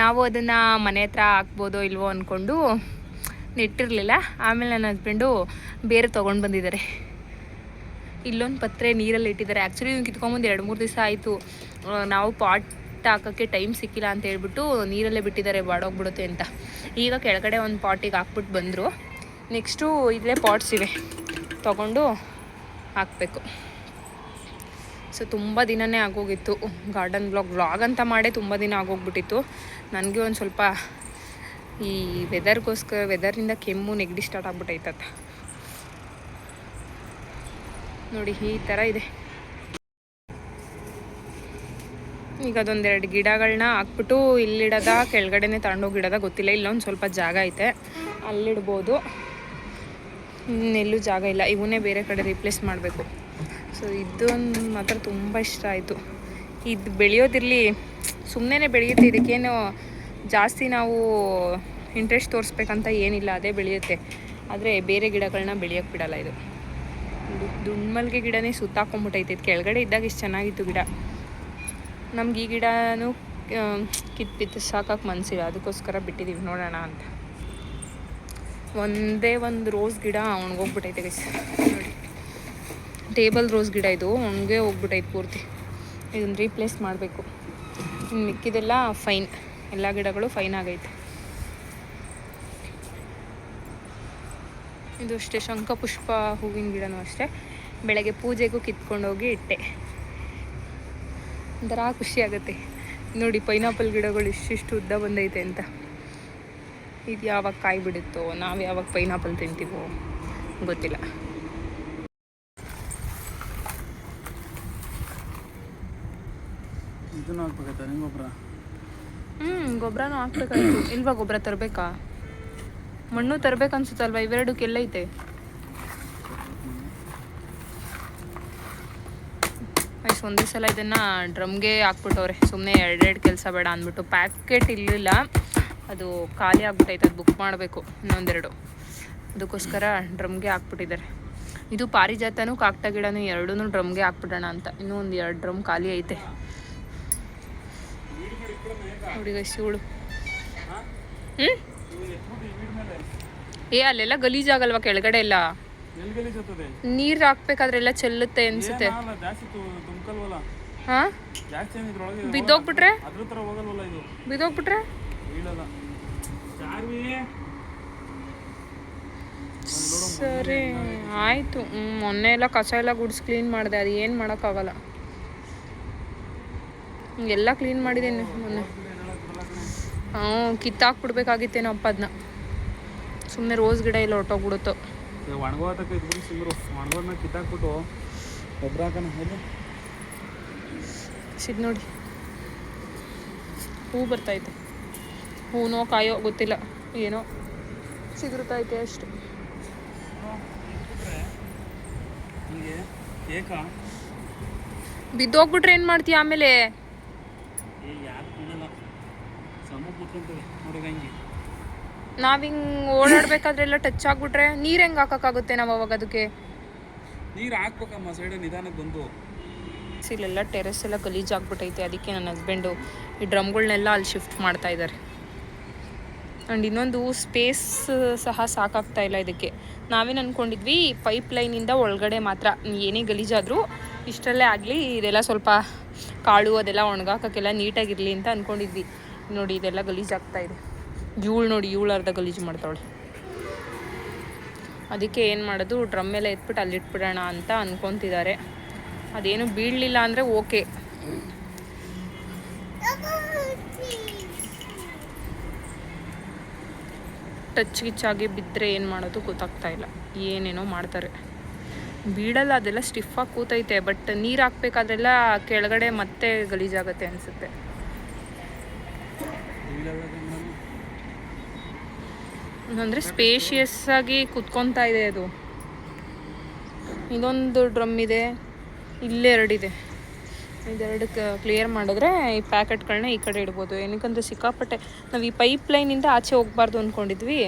ನಾವು ಅದನ್ನು ಮನೆ ಹತ್ರ ಹಾಕ್ಬೋದೋ ಇಲ್ವೋ ಅಂದ್ಕೊಂಡು ನೆಟ್ಟಿರಲಿಲ್ಲ. ಆಮೇಲೆ ನನ್ನ ಹಸ್ಬೆಂಡು ಬೇರೆ ತೊಗೊಂಡು ಬಂದಿದ್ದಾರೆ. ಇಲ್ಲೊಂದು ಪತ್ರೆ ನೀರಲ್ಲಿ ಇಟ್ಟಿದ್ದಾರೆ ಆ್ಯಕ್ಚುಲಿ ಇವ್ನು ಕಿತ್ಕೊಂಬಂದು ಎರಡು ಮೂರು ದಿವಸ ಆಯಿತು. ನಾವು ಪಾಟ್ ಹಾಕೋಕ್ಕೆ ಟೈಮ್ ಸಿಕ್ಕಿಲ್ಲ ಅಂತ ಹೇಳ್ಬಿಟ್ಟು ನೀರಲ್ಲೇ ಬಿಟ್ಟಿದ್ದಾರೆ, ಬಾಡೋಗ್ಬಿಡುತ್ತೆ ಅಂತ. ಈಗ ಕೆಳಗಡೆ ಒಂದು ಪಾಟಿಗೆ ಹಾಕ್ಬಿಟ್ಟು ಬಂದರು. ನೆಕ್ಸ್ಟು ಇಲ್ಲೇ ಪಾಟ್ಸ್ ಇವೆ. ತೊಗೊಂಡು ಹಾಕಬೇಕು. ಸೊ ತುಂಬ ದಿನನೇ ಆಗೋಗಿತ್ತು. ಗಾರ್ಡನ್ ಬ್ಲಾಗ್ ವ್ಲಾಗ್ ಅಂತ ಮಾಡೇ ತುಂಬ ದಿನ ಆಗೋಗ್ಬಿಟ್ಟಿತ್ತು. ನನಗೆ ಒಂದು ಸ್ವಲ್ಪ ಈ ವೆದರ್ಗೋಸ್ಕರ ವೆದರಿಂದ ಕೆಮ್ಮು, ನೆಗಡಿ ಸ್ಟಾರ್ಟ್ ಆಗ್ಬಿಟ್ಟೈತತ್ತ ನೋಡಿ, ಈ ಥರ ಇದೆ. ಈಗ ಅದೊಂದೆರಡು ಗಿಡಗಳನ್ನ ಹಾಕ್ಬಿಟ್ಟು ಇಲ್ಲಿಡದ ಕೆಳಗಡೆನೆ ತಗೊಂಡೋಗಿಡದ ಗೊತ್ತಿಲ್ಲ, ಇಲ್ಲೊಂದು ಸ್ವಲ್ಪ ಜಾಗ ಐತೆ. ಅಲ್ಲಿಡ್ಬೋದು. ಇನ್ನೆಲ್ಲೂ ಜಾಗ ಇಲ್ಲ, ಇವನ್ನೇ ಬೇರೆ ಕಡೆ ರಿಪ್ಲೇಸ್ ಮಾಡಬೇಕು. ಸೊ ಇದೊಂದು ಮಾತ್ರ ತುಂಬ ಇಷ್ಟ ಆಯಿತು. ಇದು ಬೆಳೆಯೋದಿರಲಿ ಸುಮ್ಮನೆ ಬೆಳೆಯುತ್ತೆ. ಇದಕ್ಕೇನು ಜಾಸ್ತಿ ನಾವು ಇಂಟ್ರೆಸ್ಟ್ ತೋರಿಸ್ಬೇಕಂತ ಏನಿಲ್ಲ, ಅದೇ ಬೆಳೆಯುತ್ತೆ. ಆದರೆ ಬೇರೆ ಗಿಡಗಳನ್ನ ಬೆಳೆಯೋಕ್ಕೆ ಬಿಡಲ್ಲ ಇದು. ದುಂಡ್ಮಲ್ಗೆ ಗಿಡನೇ ಸುತ್ತಾಕೊಂಬಿಟ್ಟೈತೆ ಕೆಳಗಡೆ ಇದ್ದಾಗ ಇಷ್ಟು ಚೆನ್ನಾಗಿತ್ತು ಗಿಡ. ನಮ್ಗೆ ಈ ಗಿಡನೂ ಕಿತ್ತು ಬಿತ್ತು ಸಾಕಕ್ಕೆ ಮನಸ್ಸಿಲ್ಲ ಅದಕ್ಕೋಸ್ಕರ ಬಿಟ್ಟಿದ್ದೀವಿ ನೋಡೋಣ ಅಂತ. ಒಂದೇ ಒಂದು ರೋಸ್ ಗಿಡ ಒಣಗೋಗ್ಬಿಟ್ಟೈತೆ ಗೈಸ್ ನೋಡಿ. ಟೇಬಲ್ ರೋಸ್ ಗಿಡ ಇದು ಒಣಗೆ ಹೋಗ್ಬಿಟ್ಟೈತೆ ಪೂರ್ತಿ. ಇದನ್ನು ರೀಪ್ಲೇಸ್ ಮಾಡಬೇಕು. ಇನ್ನು ಮಿಕ್ಕಿದೆಲ್ಲ ಫೈನ್. ಎಲ್ಲ ಗಿಡಗಳು ಫೈನ್ ಆಗೈತೆ. ಇದು ಅಷ್ಟೇ, ಶಂಖಪುಷ್ಪ ಹೂವಿನ ಗಿಡನೂ ಅಷ್ಟೇ. ಬೆಳಗ್ಗೆ ಪೂಜೆಗೂ ಕಿತ್ಕೊಂಡೋಗಿ ಇಟ್ಟೆ. ಒಂಥರ ಖುಷಿ ಆಗುತ್ತೆ ನೋಡಿ ಪೈನಾಪಲ್ ಗಿಡಗಳು ಇಷ್ಟಿಷ್ಟು ಉದ್ದ ಬಂದೈತೆ ಅಂತ. ಇದು ಯಾವಾಗ ಕಾಯಿ ಬಿಡುತ್ತೋ ನಾವು ಯಾವಾಗ ಪೈನಾಪಲ್ ತಿಂತೀವೋ ಗೊತ್ತಿಲ್ಲ. ಹ್ಞೂ ಗೊಬ್ಬರನೂ ಹಾಕ್ಬೇಕಾಯ್ತು. ಇಲ್ವಾ ಗೊಬ್ಬರ ತರಬೇಕಾ? ಮಣ್ಣು ತರಬೇಕು ಅನ್ಸುತ್ತಲ್ವಾ ಐಸ್ ಒಂದೇ ಸಲ ಇದನ್ನು ಡ್ರಮ್ಗೆ ಹಾಕ್ಬಿಟ್ಟವ್ರೆ. ಸುಮ್ಮನೆ ಎರಡೆರಡು ಕೆಲಸ ಬೇಡ ಅಂದ್ಬಿಟ್ಟು ಪ್ಯಾಕೆಟ್ ಇರಲಿಲ್ಲ. ಅದು ಖಾಲಿ ಆಗ್ಬಿಟ್ಟೈತೆ ಅದು ಬುಕ್ ಮಾಡಬೇಕು ಇನ್ನೊಂದೆರಡು. ಅದಕ್ಕೋಸ್ಕರ ಡ್ರಮ್ಗೆ ಹಾಕ್ಬಿಟ್ಟಿದ್ದಾರೆ. ಇದು ಪಾರಿಜಾತನೂ ಕಾಕ್ಟ ಗಿಡನೂ ಎರಡೂ ಡ್ರಮ್ಗೆ ಹಾಕ್ಬಿಡೋಣ ಅಂತ. ಇನ್ನೂ ಒಂದು ಎರಡು ಡ್ರಮ್ ಖಾಲಿ ಐತೆ. ನೋಡಿ ಶಿವಳು ಹ್ಞೂ ಏ, ಅಲ್ಲೆಲ್ಲ ಗಲೀಜಾಗಲ್ವಾ ಕೆಳಗಡೆ ಎಲ್ಲ? ನೀರು ಹಾಕ್ಬೇಕಾದ್ರೆಲ್ಲ ಚೆಲ್ಲುತ್ತೆ ಅನ್ಸುತ್ತೆ. ಹಾಂ? ಬಿದ್ದೋಗ್ಬಿಟ್ರೆ? ಬಿದ್ದೋಗ್ಬಿಟ್ರೆ? ಸರಿ ಆಯಿತು. ಮೊನ್ನೆ ಎಲ್ಲ ಕಸ ಎಲ್ಲ ಗುಡ್ಸ್ ಕ್ಲೀನ್ ಮಾಡಿದೆ ಅದು ಏನು ಮಾಡೋಕ್ಕಾಗಲ್ಲ ಎಲ್ಲ ಕ್ಲೀನ್ ಮಾಡಿದ್ದೀನಿ ಮೊನ್ನೆ. ಹ್ಞೂ ಕಿತ್ತಾಕ್ಬಿಡ್ಬೇಕಾಗಿತ್ತೇನಪ್ಪ ಅದನ್ನ ಸುಮ್ಮನೆ ರೋಸ್ ಗಿಡ ಎಲ್ಲ ಹೊರ್ಟೋಗ್ಬಿಡುತ್ತೋ. ಒಣಗೋತಕ್ಕೆ ಇದ್ಬಿಟ್ಟು ಸಿಮ್ರು ಒಣಗೋದ್ಮೇಲೆ ಕಿತ್ತಾಕ್ಬಿಟ್ಟು ಗೊಬ್ಬರ ಹಾಕೋಣ ಹೌದು ಸಿದ್ ನೋಡಿ. ಹೂ ಬರ್ತೈತೆ ಹೂನೋ ಕಾಯೋ ಗೊತ್ತಿಲ್ಲ. ಏನೋ ಸಿಗುತ್ತೈತೆ ಅಷ್ಟು. ಬಿದ್ದೋಗ್ಬಿಟ್ರೆ ಏನು ಮಾಡ್ತೀಯ ಆಮೇಲೆ? ನೋಡಿ ನಾವು ಹಿಂಗೆ ಓಡಾಡ್ಬೇಕಾದ್ರೆಲ್ಲ ಟಚ್ ಆಗ್ಬಿಟ್ರೆ ನೀರು ಹೆಂಗೆ ಹಾಕೋಕ್ಕಾಗುತ್ತೆ ನಾವು ಅವಾಗ ಅದಕ್ಕೆ? ನೀರ್ ಹಾಕ್ಬೇಕಮ್ಮ ಸೈಡ್ ನಿಧಾನಕ್ಕೆ ಬಂದು. ಇಲ್ಲೆಲ್ಲ ಟೆರೆಸ್ ಎಲ್ಲ ಗಲೀಜ್ ಆಗ್ಬಿಟ್ಟೈತೆ ಅದಕ್ಕೆ ನನ್ನ ಹಸ್ಬೆಂಡು ಈ ಡ್ರಮ್ಗಳನ್ನೆಲ್ಲ ಅಲ್ಲಿ ಶಿಫ್ಟ್ ಮಾಡ್ತಾ ಇದ್ದಾರೆ ಆ್ಯಂಡ್ ಇನ್ನೊಂದು ಸ್ಪೇಸ್ ಸಹ ಸಾಕಾಗ್ತಾ ಇಲ್ಲ ಇದಕ್ಕೆ. ನಾವೇನು ಅಂದ್ಕೊಂಡಿದ್ವಿ ಪೈಪ್ ಲೈನಿಂದ ಒಳಗಡೆ ಮಾತ್ರ ಏನೇ ಗಲೀಜಾದರೂ ಇಷ್ಟರಲ್ಲೇ ಆಗಲಿ ಇದೆಲ್ಲ ಸ್ವಲ್ಪ ಕಾಳು ಅದೆಲ್ಲ ಒಣಗಾಕೋಕ್ಕೆಲ್ಲ ನೀಟಾಗಿರಲಿ ಅಂತ ಅಂದ್ಕೊಂಡಿದ್ವಿ ನೋಡಿ ಇದೆಲ್ಲ ಗಲೀಜಾಗ್ತಾ ಇದೆ. ಇವಳು ನೋಡಿ, ಇವಳು ಅರ್ಧ ಗಲೀಜು ಮಾಡ್ತಾಳೆ ಅದಕ್ಕೆ ಏನು ಮಾಡೋದು, ಡ್ರಮ್ ಎಲ್ಲ ಎತ್ಬಿಟ್ಟು ಅಲ್ಲಿಟ್ಬಿಡೋಣ ಅಂತ ಅಂದ್ಕೊತಿದ್ದಾರೆ ಅದೇನು ಬೀಳಲಿಲ್ಲ ಅಂದರೆ ಓಕೆ. ಟಚ್ ಗಿಚ್ಚಾಗಿ ಬಿದ್ದರೆ ಏನು ಮಾಡೋದು ಗೊತ್ತಾಗ್ತಾ ಇಲ್ಲ. ಏನೇನೋ ಮಾಡ್ತಾರೆ. ಬೀಳಲ್ಲ, ಅದೆಲ್ಲ ಸ್ಟಿಫಾಗಿ ಕೂತೈತೆ ಬಟ್ ನೀರು ಹಾಕ್ಬೇಕಾದ್ರೆಲ್ಲ ಕೆಳಗಡೆ ಮತ್ತೆ ಗಲೀಜಾಗತ್ತೆ ಅನಿಸುತ್ತೆ. ಅಂದರೆ ಸ್ಪೇಷಿಯಸ್ ಆಗಿ ಕುತ್ಕೊತಾ ಇದೆ ಅದು. ಇದೊಂದು ಡ್ರಮ್ ಇದೆ. ಇಲ್ಲೇ ಎರಡಿದೆ. ಇದೆರಡು ಕ್ಲಿಯರ್ ಮಾಡಿದ್ರೆ ಈ ಪ್ಯಾಕೆಟ್ಗಳನ್ನ ಈ ಕಡೆ ಇಡ್ಬೋದು. ಏನಕ್ಕಂದ್ರೆ ಸಿಕ್ಕಾಪಟ್ಟೆ ನಾವು ಈ ಪೈಪ್ ಲೈನಿಂದ ಆಚೆ ಹೋಗ್ಬಾರ್ದು ಅಂದ್ಕೊಂಡಿದ್ವಿ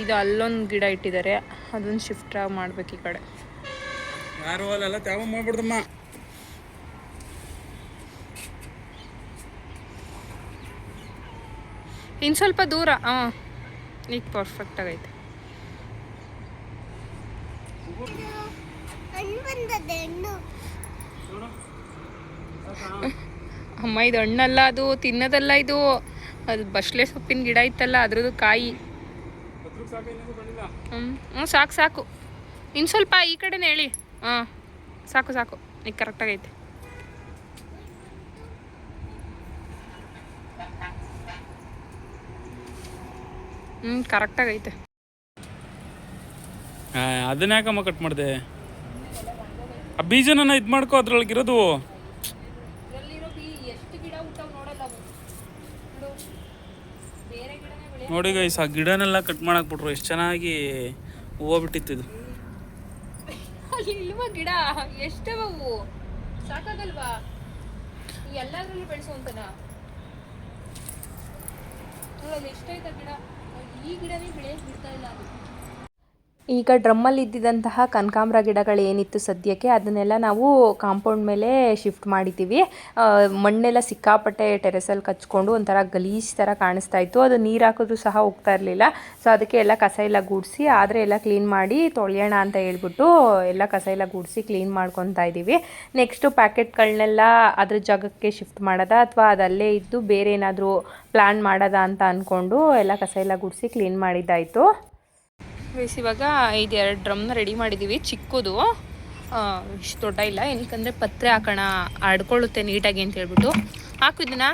ಇದು ಅಲ್ಲೊಂದು ಗಿಡ ಇಟ್ಟಿದ್ದಾರೆ. ಅದೊಂದು ಶಿಫ್ಟ್ ಮಾಡ್ಬೇಕು ಈ ಕಡೆ. ಯಾರು ಅಲ್ಲೆಲ್ಲ ತ್ಯಾವ ಮಾಡ್ಬಿಡ್ದಮ್ಮ. ಇನ್ನು ಸ್ವಲ್ಪ ದೂರ ಹಾಂ ಈಗ ಪರ್ಫೆಕ್ಟ್ ಆಗೈತೆ. ಅಮ್ಮ, ಇದು ಹಣ್ಣಲ್ಲ ಅದು, ತಿನ್ನೋದಲ್ಲ ಇದು? ಅದು ಬಸ್ಲೆ ಸೊಪ್ಪಿನ ಗಿಡ ಇತ್ತಲ್ಲ, ಅದ್ರದ್ದು ಕಾಯಿ. ಹ್ಞೂ ಸಾಕು ಸಾಕು. ಇನ್ನು ಸ್ವಲ್ಪ ಈ ಕಡೆನೇ ಹೇಳಿ ಹಾಂ, ಸಾಕು ಸಾಕು. ಈಗ ಕರೆಕ್ಟಾಗೈತೆ ಹ್ಞೂ ಕರೆಕ್ಟಾಗೈತೆ ಅದನ್ನ ಯಾಕಮ್ಮ ಕಟ್ ಮಾಡಿದೆ? ಆ ಬೀಜನ ಇದು ಮಾಡ್ಕೋ ಅದ್ರೊಳಗಿರೋದು. ಎಷ್ಟು ನೋಡಿ ಗೈಸ್ ಆ ಗಿಡನೆಲ್ಲ ಕಟ್ ಮಾಡಾಕ್ಬಿಟ್ರು ಎಷ್ಟು ಚೆನ್ನಾಗಿ ಹೂವು ಬಿಟ್ಟಿತ್ತು ಇದು. ಅಲ್ಲಿ ಇಲ್ವಾ ಗಿಡ? ಎಷ್ಟವು ಸಾಕಾಗಲ್ವಾ? ಎಲ್ಲಾದ್ರಲ್ಲೂ ಬೆಳೆಸುವಂತನ? ನೋಡಲ್ಲಿ ಎಷ್ಟೈತ ಗಿಡ? ಈ ಗಿಡನೇ ಬೆಳೆಯಕ್ಕೆ ಬಿಡ್ತಾ ಇಲ್ಲ ಅದು. ಈಗ ಡ್ರಮ್ಮಲ್ಲಿ ಇದ್ದಿದ್ದಂತಹ ಕನಕಾಂಬ್ರ ಗಿಡಗಳು ಏನಿತ್ತು ಸದ್ಯಕ್ಕೆ, ಅದನ್ನೆಲ್ಲ ನಾವು ಕಾಂಪೌಂಡ್ ಮೇಲೆ ಶಿಫ್ಟ್ ಮಾಡಿದ್ದೀವಿ. ಮಣ್ಣೆಲ್ಲ ಸಿಕ್ಕಾಪಟ್ಟೆ ಟೆರೆಸಲ್ಲಿ ಕಚ್ಕೊಂಡು ಒಂಥರ ಗಲೀಜ್ ಥರ ಕಾಣಿಸ್ತಾ ಇತ್ತು. ಅದು ನೀರು ಹಾಕಿದ್ರು ಸಹ ಹೋಗ್ತಾ ಇರಲಿಲ್ಲ. ಸೊ ಅದಕ್ಕೆ ಎಲ್ಲ ಕಸ ಎಲ್ಲ ಗೂಡಿಸಿ, ಆದರೆ ಎಲ್ಲ ಕ್ಲೀನ್ ಮಾಡಿ ತೊಳೆಯೋಣ ಅಂತ ಹೇಳ್ಬಿಟ್ಟು ಎಲ್ಲ ಕಸ ಎಲ್ಲ ಗೂಡಿಸಿ ಕ್ಲೀನ್ ಮಾಡ್ಕೊತಾ ಇದ್ದೀವಿ. ನೆಕ್ಸ್ಟು ಪ್ಯಾಕೆಟ್ಗಳನ್ನೆಲ್ಲ ಅದ್ರ ಜಾಗಕ್ಕೆ ಶಿಫ್ಟ್ ಮಾಡೋದಾ ಅಥವಾ ಅದಲ್ಲೇ ಇದ್ದು ಬೇರೆ ಏನಾದರೂ ಪ್ಲ್ಯಾನ್ ಮಾಡೋದಾ ಅಂತ ಅಂದ್ಕೊಂಡು ಎಲ್ಲ ಕಸ ಎಲ್ಲ ಗುಡಿಸಿ ಕ್ಲೀನ್ ಮಾಡಿದ್ದಾಯಿತು. ಬೇಸ್ ಇವಾಗ ಇದು ಎರಡು ಡ್ರಮ್ನ ರೆಡಿ ಮಾಡಿದ್ದೀವಿ ಚಿಕ್ಕದು ಇಷ್ಟು ದೊಡ್ಡ ಇಲ್ಲ. ಏನಕ್ಕಂದರೆ ಪತ್ರೆ ಹಾಕೋಣ ಆಡ್ಕೊಳ್ಳುತ್ತೆ ನೀಟಾಗಿ ಅಂತ ಹೇಳ್ಬಿಟ್ಟು. ಹಾಕು ಇದನ್ನ.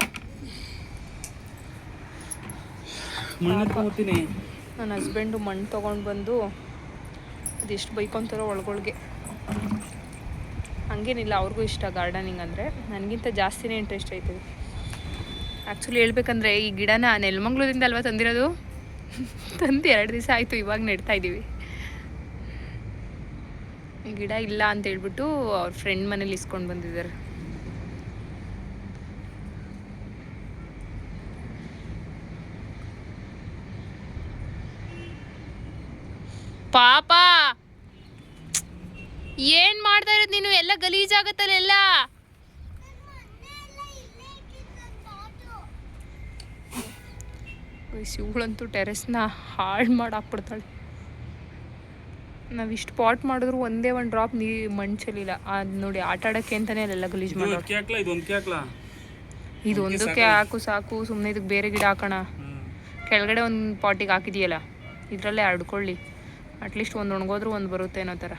ನನ್ನ ಹಸ್ಬೆಂಡು ಮಣ್ಣು ತೊಗೊಂಡು ಬಂದು ಅದೆಷ್ಟು ಬೈಕೊಂತಾರೋ ಒಳಗೊಳಗೆ. ಹಂಗೇನಿಲ್ಲ ಅವ್ರಿಗೂ ಇಷ್ಟ ಗಾರ್ಡನಿಂಗ್ ಅಂದರೆ. ನನಗಿಂತ ಜಾಸ್ತಿನೇ ಇಂಟ್ರೆಸ್ಟ್ ಆಯ್ತದೆ ಆ್ಯಕ್ಚುಲಿ ಹೇಳ್ಬೇಕಂದ್ರೆ ಈ ಗಿಡನ ನೆಲಮಂಗ್ಳೂರಿಂದ ಅಲ್ವಾ ತಂದಿರೋದು? ತಂದು ಎರಡು ದಿವಸ ಆಯಿತು, ಇವಾಗ ನೆಡ್ತಾ ಇದ್ದೀವಿ ಗಿಡ ಇಲ್ಲ ಅಂತ ಹೇಳ್ಬಿಟ್ಟು ಅವ್ರ ಫ್ರೆಂಡ್ ಮನೇಲಿ ಇಸ್ಕೊಂಡು ಬಂದಿದ್ದಾರೆ. ಪಾಪ! ಏನ್ ಮಾಡ್ತಾ ಇರೋದು ನೀನು? ಎಲ್ಲ ಗಲೀಜಾಗತ್ತಲ್ಲ ಎಲ್ಲ ಇವಳಂತೂ ಟೆರೆಸ್ನ ಹಾಳು ಮಾಡಿ ಹಾಕ್ಬಿಡ್ತಾಳೆ ನಾವು ಇಷ್ಟು ಪಾಟ್ ಮಾಡಿದ್ರು ಒಂದೇ ಒಂದು ಡ್ರಾಪ್ ನೀ ಮಣ್ಣು ಚೆಲ್ಲಿಲ್ಲ ಅದು ನೋಡಿ ಆಟ ಆಡೋಕ್ಕೆ ಅಂತಲೇ ಅಲ್ಲೆಲ್ಲ ಗಲೀಜು ಮಾಡಿ ಮಾಡೋದು ಇದು ಒಂದ್ಕೆ ಹಾಕ್ಲಾ ಇದು ಒಂದಕ್ಕೆ ಹಾಕು ಸಾಕು ಸುಮ್ಮನೆ ಇದಕ್ಕೆ ಬೇರೆ ಗಿಡ ಹಾಕೋಣ. ಕೆಳಗಡೆ ಒಂದು ಪಾಟಿಗೆ ಹಾಕಿದೆಯಲ್ಲ ಇದರಲ್ಲೇ ಹರಡ್ಕೊಳ್ಳಿ ಅಟ್ಲೀಸ್ಟ್ ಒಂದು ಒಣಗೋದ್ರೂ ಒಂದು ಬರುತ್ತೆ ಅನ್ನೋ ಥರ.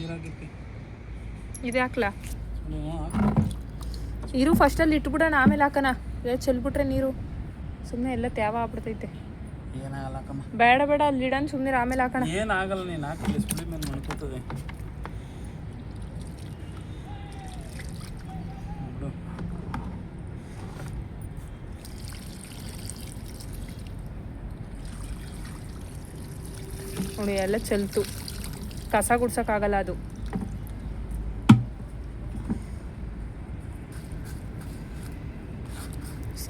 ಇದ್ಯಾಕ್ಲಾ? ಇದು ಹಾಕ್ಲಾ ಇರು ಫಸ್ಟಲ್ಲಿ ಇಟ್ಬಿಡೋಣ ಆಮೇಲೆ ಹಾಕೋಣ. ಏ ಚೆಲ್ಬಿಟ್ರೆ ನೀರು. ಸುಮ್ಮನೆ ಎಲ್ಲ ತ್ಯಾವ ಆಗ್ಬಿಡ್ತೈತೆ. ಬೇಡ ಬೇಡ ಅಲ್ಲಿ ಇಡೋಣ ಸುಮ್ಮನೆ ಆಮೇಲೆ ಹಾಕೋಣ. ಏನಾಗಲ್ಲ ನೀನು ಹಾಕಲಿ ಸುಳಿ ಮೇಲೆ ಮಣ್ಕೋತದೆ ನೋಡಿ ಎಲ್ಲ ಚೆಲ್ತು. ಕಸ ಗುಡ್ಸೋಕ್ಕಾಗಲ್ಲ ಅದು.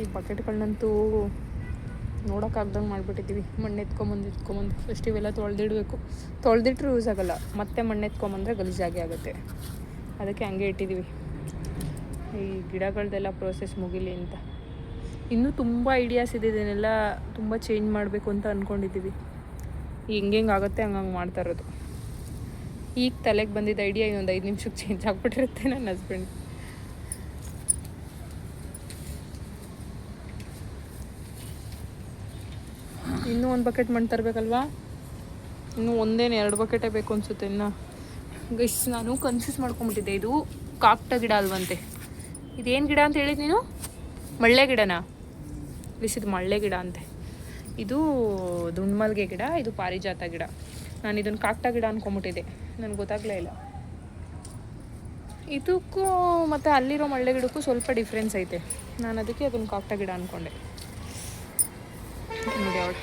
ಸಿ ಬಕೆಟ್ಗಳನ್ನಂತೂ ನೋಡೋಕ್ಕಾಗ್ದಂಗೆ ಮಾಡಿಬಿಟ್ಟಿದ್ದೀವಿ. ಮಣ್ಣು ಎತ್ಕೊಂಬಂದು ಎತ್ಕೊಂಬಂದು ಫಸ್ಟ್ ಇವೆಲ್ಲ ತೊಳೆದಿಡಬೇಕು. ತೊಳೆದಿಟ್ರು ಯೂಸ್ ಆಗೋಲ್ಲ. ಮತ್ತೆ ಮಣ್ಣು ಎತ್ಕೊಂಬಂದ್ರೆ ಗಲೀಜಾಗಿ ಆಗುತ್ತೆ. ಅದಕ್ಕೆ ಹಂಗೆ ಇಟ್ಟಿದ್ದೀವಿ. ಈ ಗಿಡಗಳದೆಲ್ಲ ಪ್ರೋಸೆಸ್ ಮುಗಿಲಿ ಅಂತ. ಇನ್ನೂ ತುಂಬ ಐಡಿಯಾಸ್ ಇದೆ. ಇದನ್ನೆಲ್ಲ ತುಂಬ ಚೇಂಜ್ ಮಾಡಬೇಕು ಅಂತ ಅಂದ್ಕೊಂಡಿದ್ದೀವಿ ಹೆಂಗೆ ಆಗುತ್ತೆ ಹಂಗಂಗೆ ಮಾಡ್ತಾ ಇರೋದು. ಈಗ ತಲೆಗೆ ಬಂದಿದ್ದ ಐಡಿಯಾ ಇನ್ನೊಂದು ಐದು ನಿಮಿಷಕ್ಕೆ ಚೇಂಜ್ ಆಗಿಬಿಟ್ಟಿರುತ್ತೆ ನನ್ನ ಹಸ್ಬೆಂಡ್ ಇನ್ನೂ ಒಂದು ಬಕೆಟ್ ಮಣ್ಣು ತರಬೇಕಲ್ವಾ? ಇನ್ನೂ ಒಂದೇನು, ಎರಡು ಬಕೆಟೇ ಬೇಕು ಅನಿಸುತ್ತೆ ಇನ್ನು. ಗೈಸ್ ನಾನು ಕನ್ಫ್ಯೂಸ್ ಮಾಡ್ಕೊಂಬಿಟ್ಟಿದ್ದೆ ಇದು ಕಾಕ್ಟ ಗಿಡ ಅಲ್ವಂತೆ. ಇದೇನು ಗಿಡ ಅಂತ ಹೇಳಿದ್ ನೀನು? ಮಳ್ಳೆ ಗಿಡನಾ? ಗೈಸ್ ಇದು ಮಳ್ಳೆ ಗಿಡ ಅಂತೆ. ಇದು ದುಂಡ್ಮಲ್ಗೆ ಗಿಡ, ಇದು ಪಾರಿಜಾತ ಗಿಡ. ನಾನು ಇದನ್ನು ಕಾಕ್ಟ ಗಿಡ ಅಂದ್ಕೊಂಬಿಟ್ಟಿದ್ದೆ ನನಗೆ ಗೊತ್ತಾಗಲೇ ಇಲ್ಲ. ಇದಕ್ಕೂ ಮತ್ತು ಅಲ್ಲಿರೋ ಮಳ್ಳೆ ಗಿಡಕ್ಕೂ ಸ್ವಲ್ಪ ಡಿಫ್ರೆನ್ಸ್ ಐತೆ. ನಾನು ಅದಕ್ಕೆ ಅದನ್ನು ಕಾಕ್ಟ ಗಿಡ ಅಂದ್ಕೊಂಡೆ ನೋಡಿ, ಅವಳು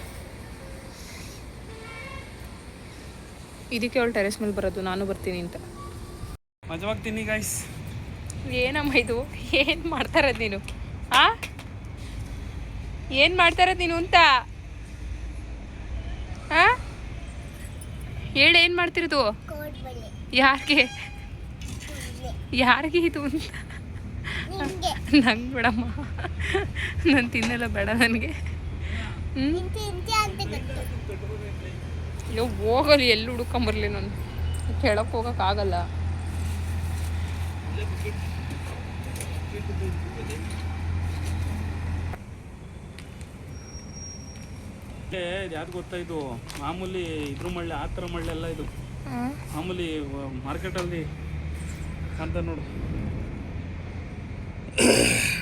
ಇದಕ್ಕೆ ಅವಳು ಟೆರೆಸ್ ಮೇಲೆ ಬರೋದು ನಾನು ಬರ್ತೀನಿ ಅಂತ. ಮಜವಾಗಿ ತಿನ್ನಿ ಗಾಯ್ಸ್ ಏನಮ್ಮ ಇದು? ಏನು ಮಾಡ್ತಾ ಇರೋದು ನೀನು? ಆ? ಏನು ಮಾಡ್ತಾ ಇರೋದು ನೀನು ಅಂತ? ಆ? ಹೇಳಿ ಏನು ಮಾಡ್ತಿರೋದು? ಯಾರಿಗೆ? ಯಾರಿಗೆ ಇದು ಅಂತ? ನಂಗೆ. ಬೇಡಮ್ಮ. ನಾನು ತಿನ್ನಲ್ಲ ಬೇಡ ನನಗೆ. ಹ್ಞೂ ಅಯ್ಯೋ ಹೋಗಲಿ ಎಲ್ಲಿ ಹುಡ್ಕೊಂಬರ್ಲಿ ನಾನು. ಕೆಳಕ್ಕೆ ಹೋಗೋಕ್ಕಾಗಲ್ಲ ಯಾರು ಗೊತ್ತಾ ಇದು? ಮಾಮೂಲಿ ಇದ್ರ ಮಳ್ಳೆ ಆ ಥರ ಮಳ್ಳೆ ಎಲ್ಲ ಇದು. ಮಾಮೂಲಿ ಮಾರ್ಕೆಟಲ್ಲಿ ಅಂತ ನೋಡು.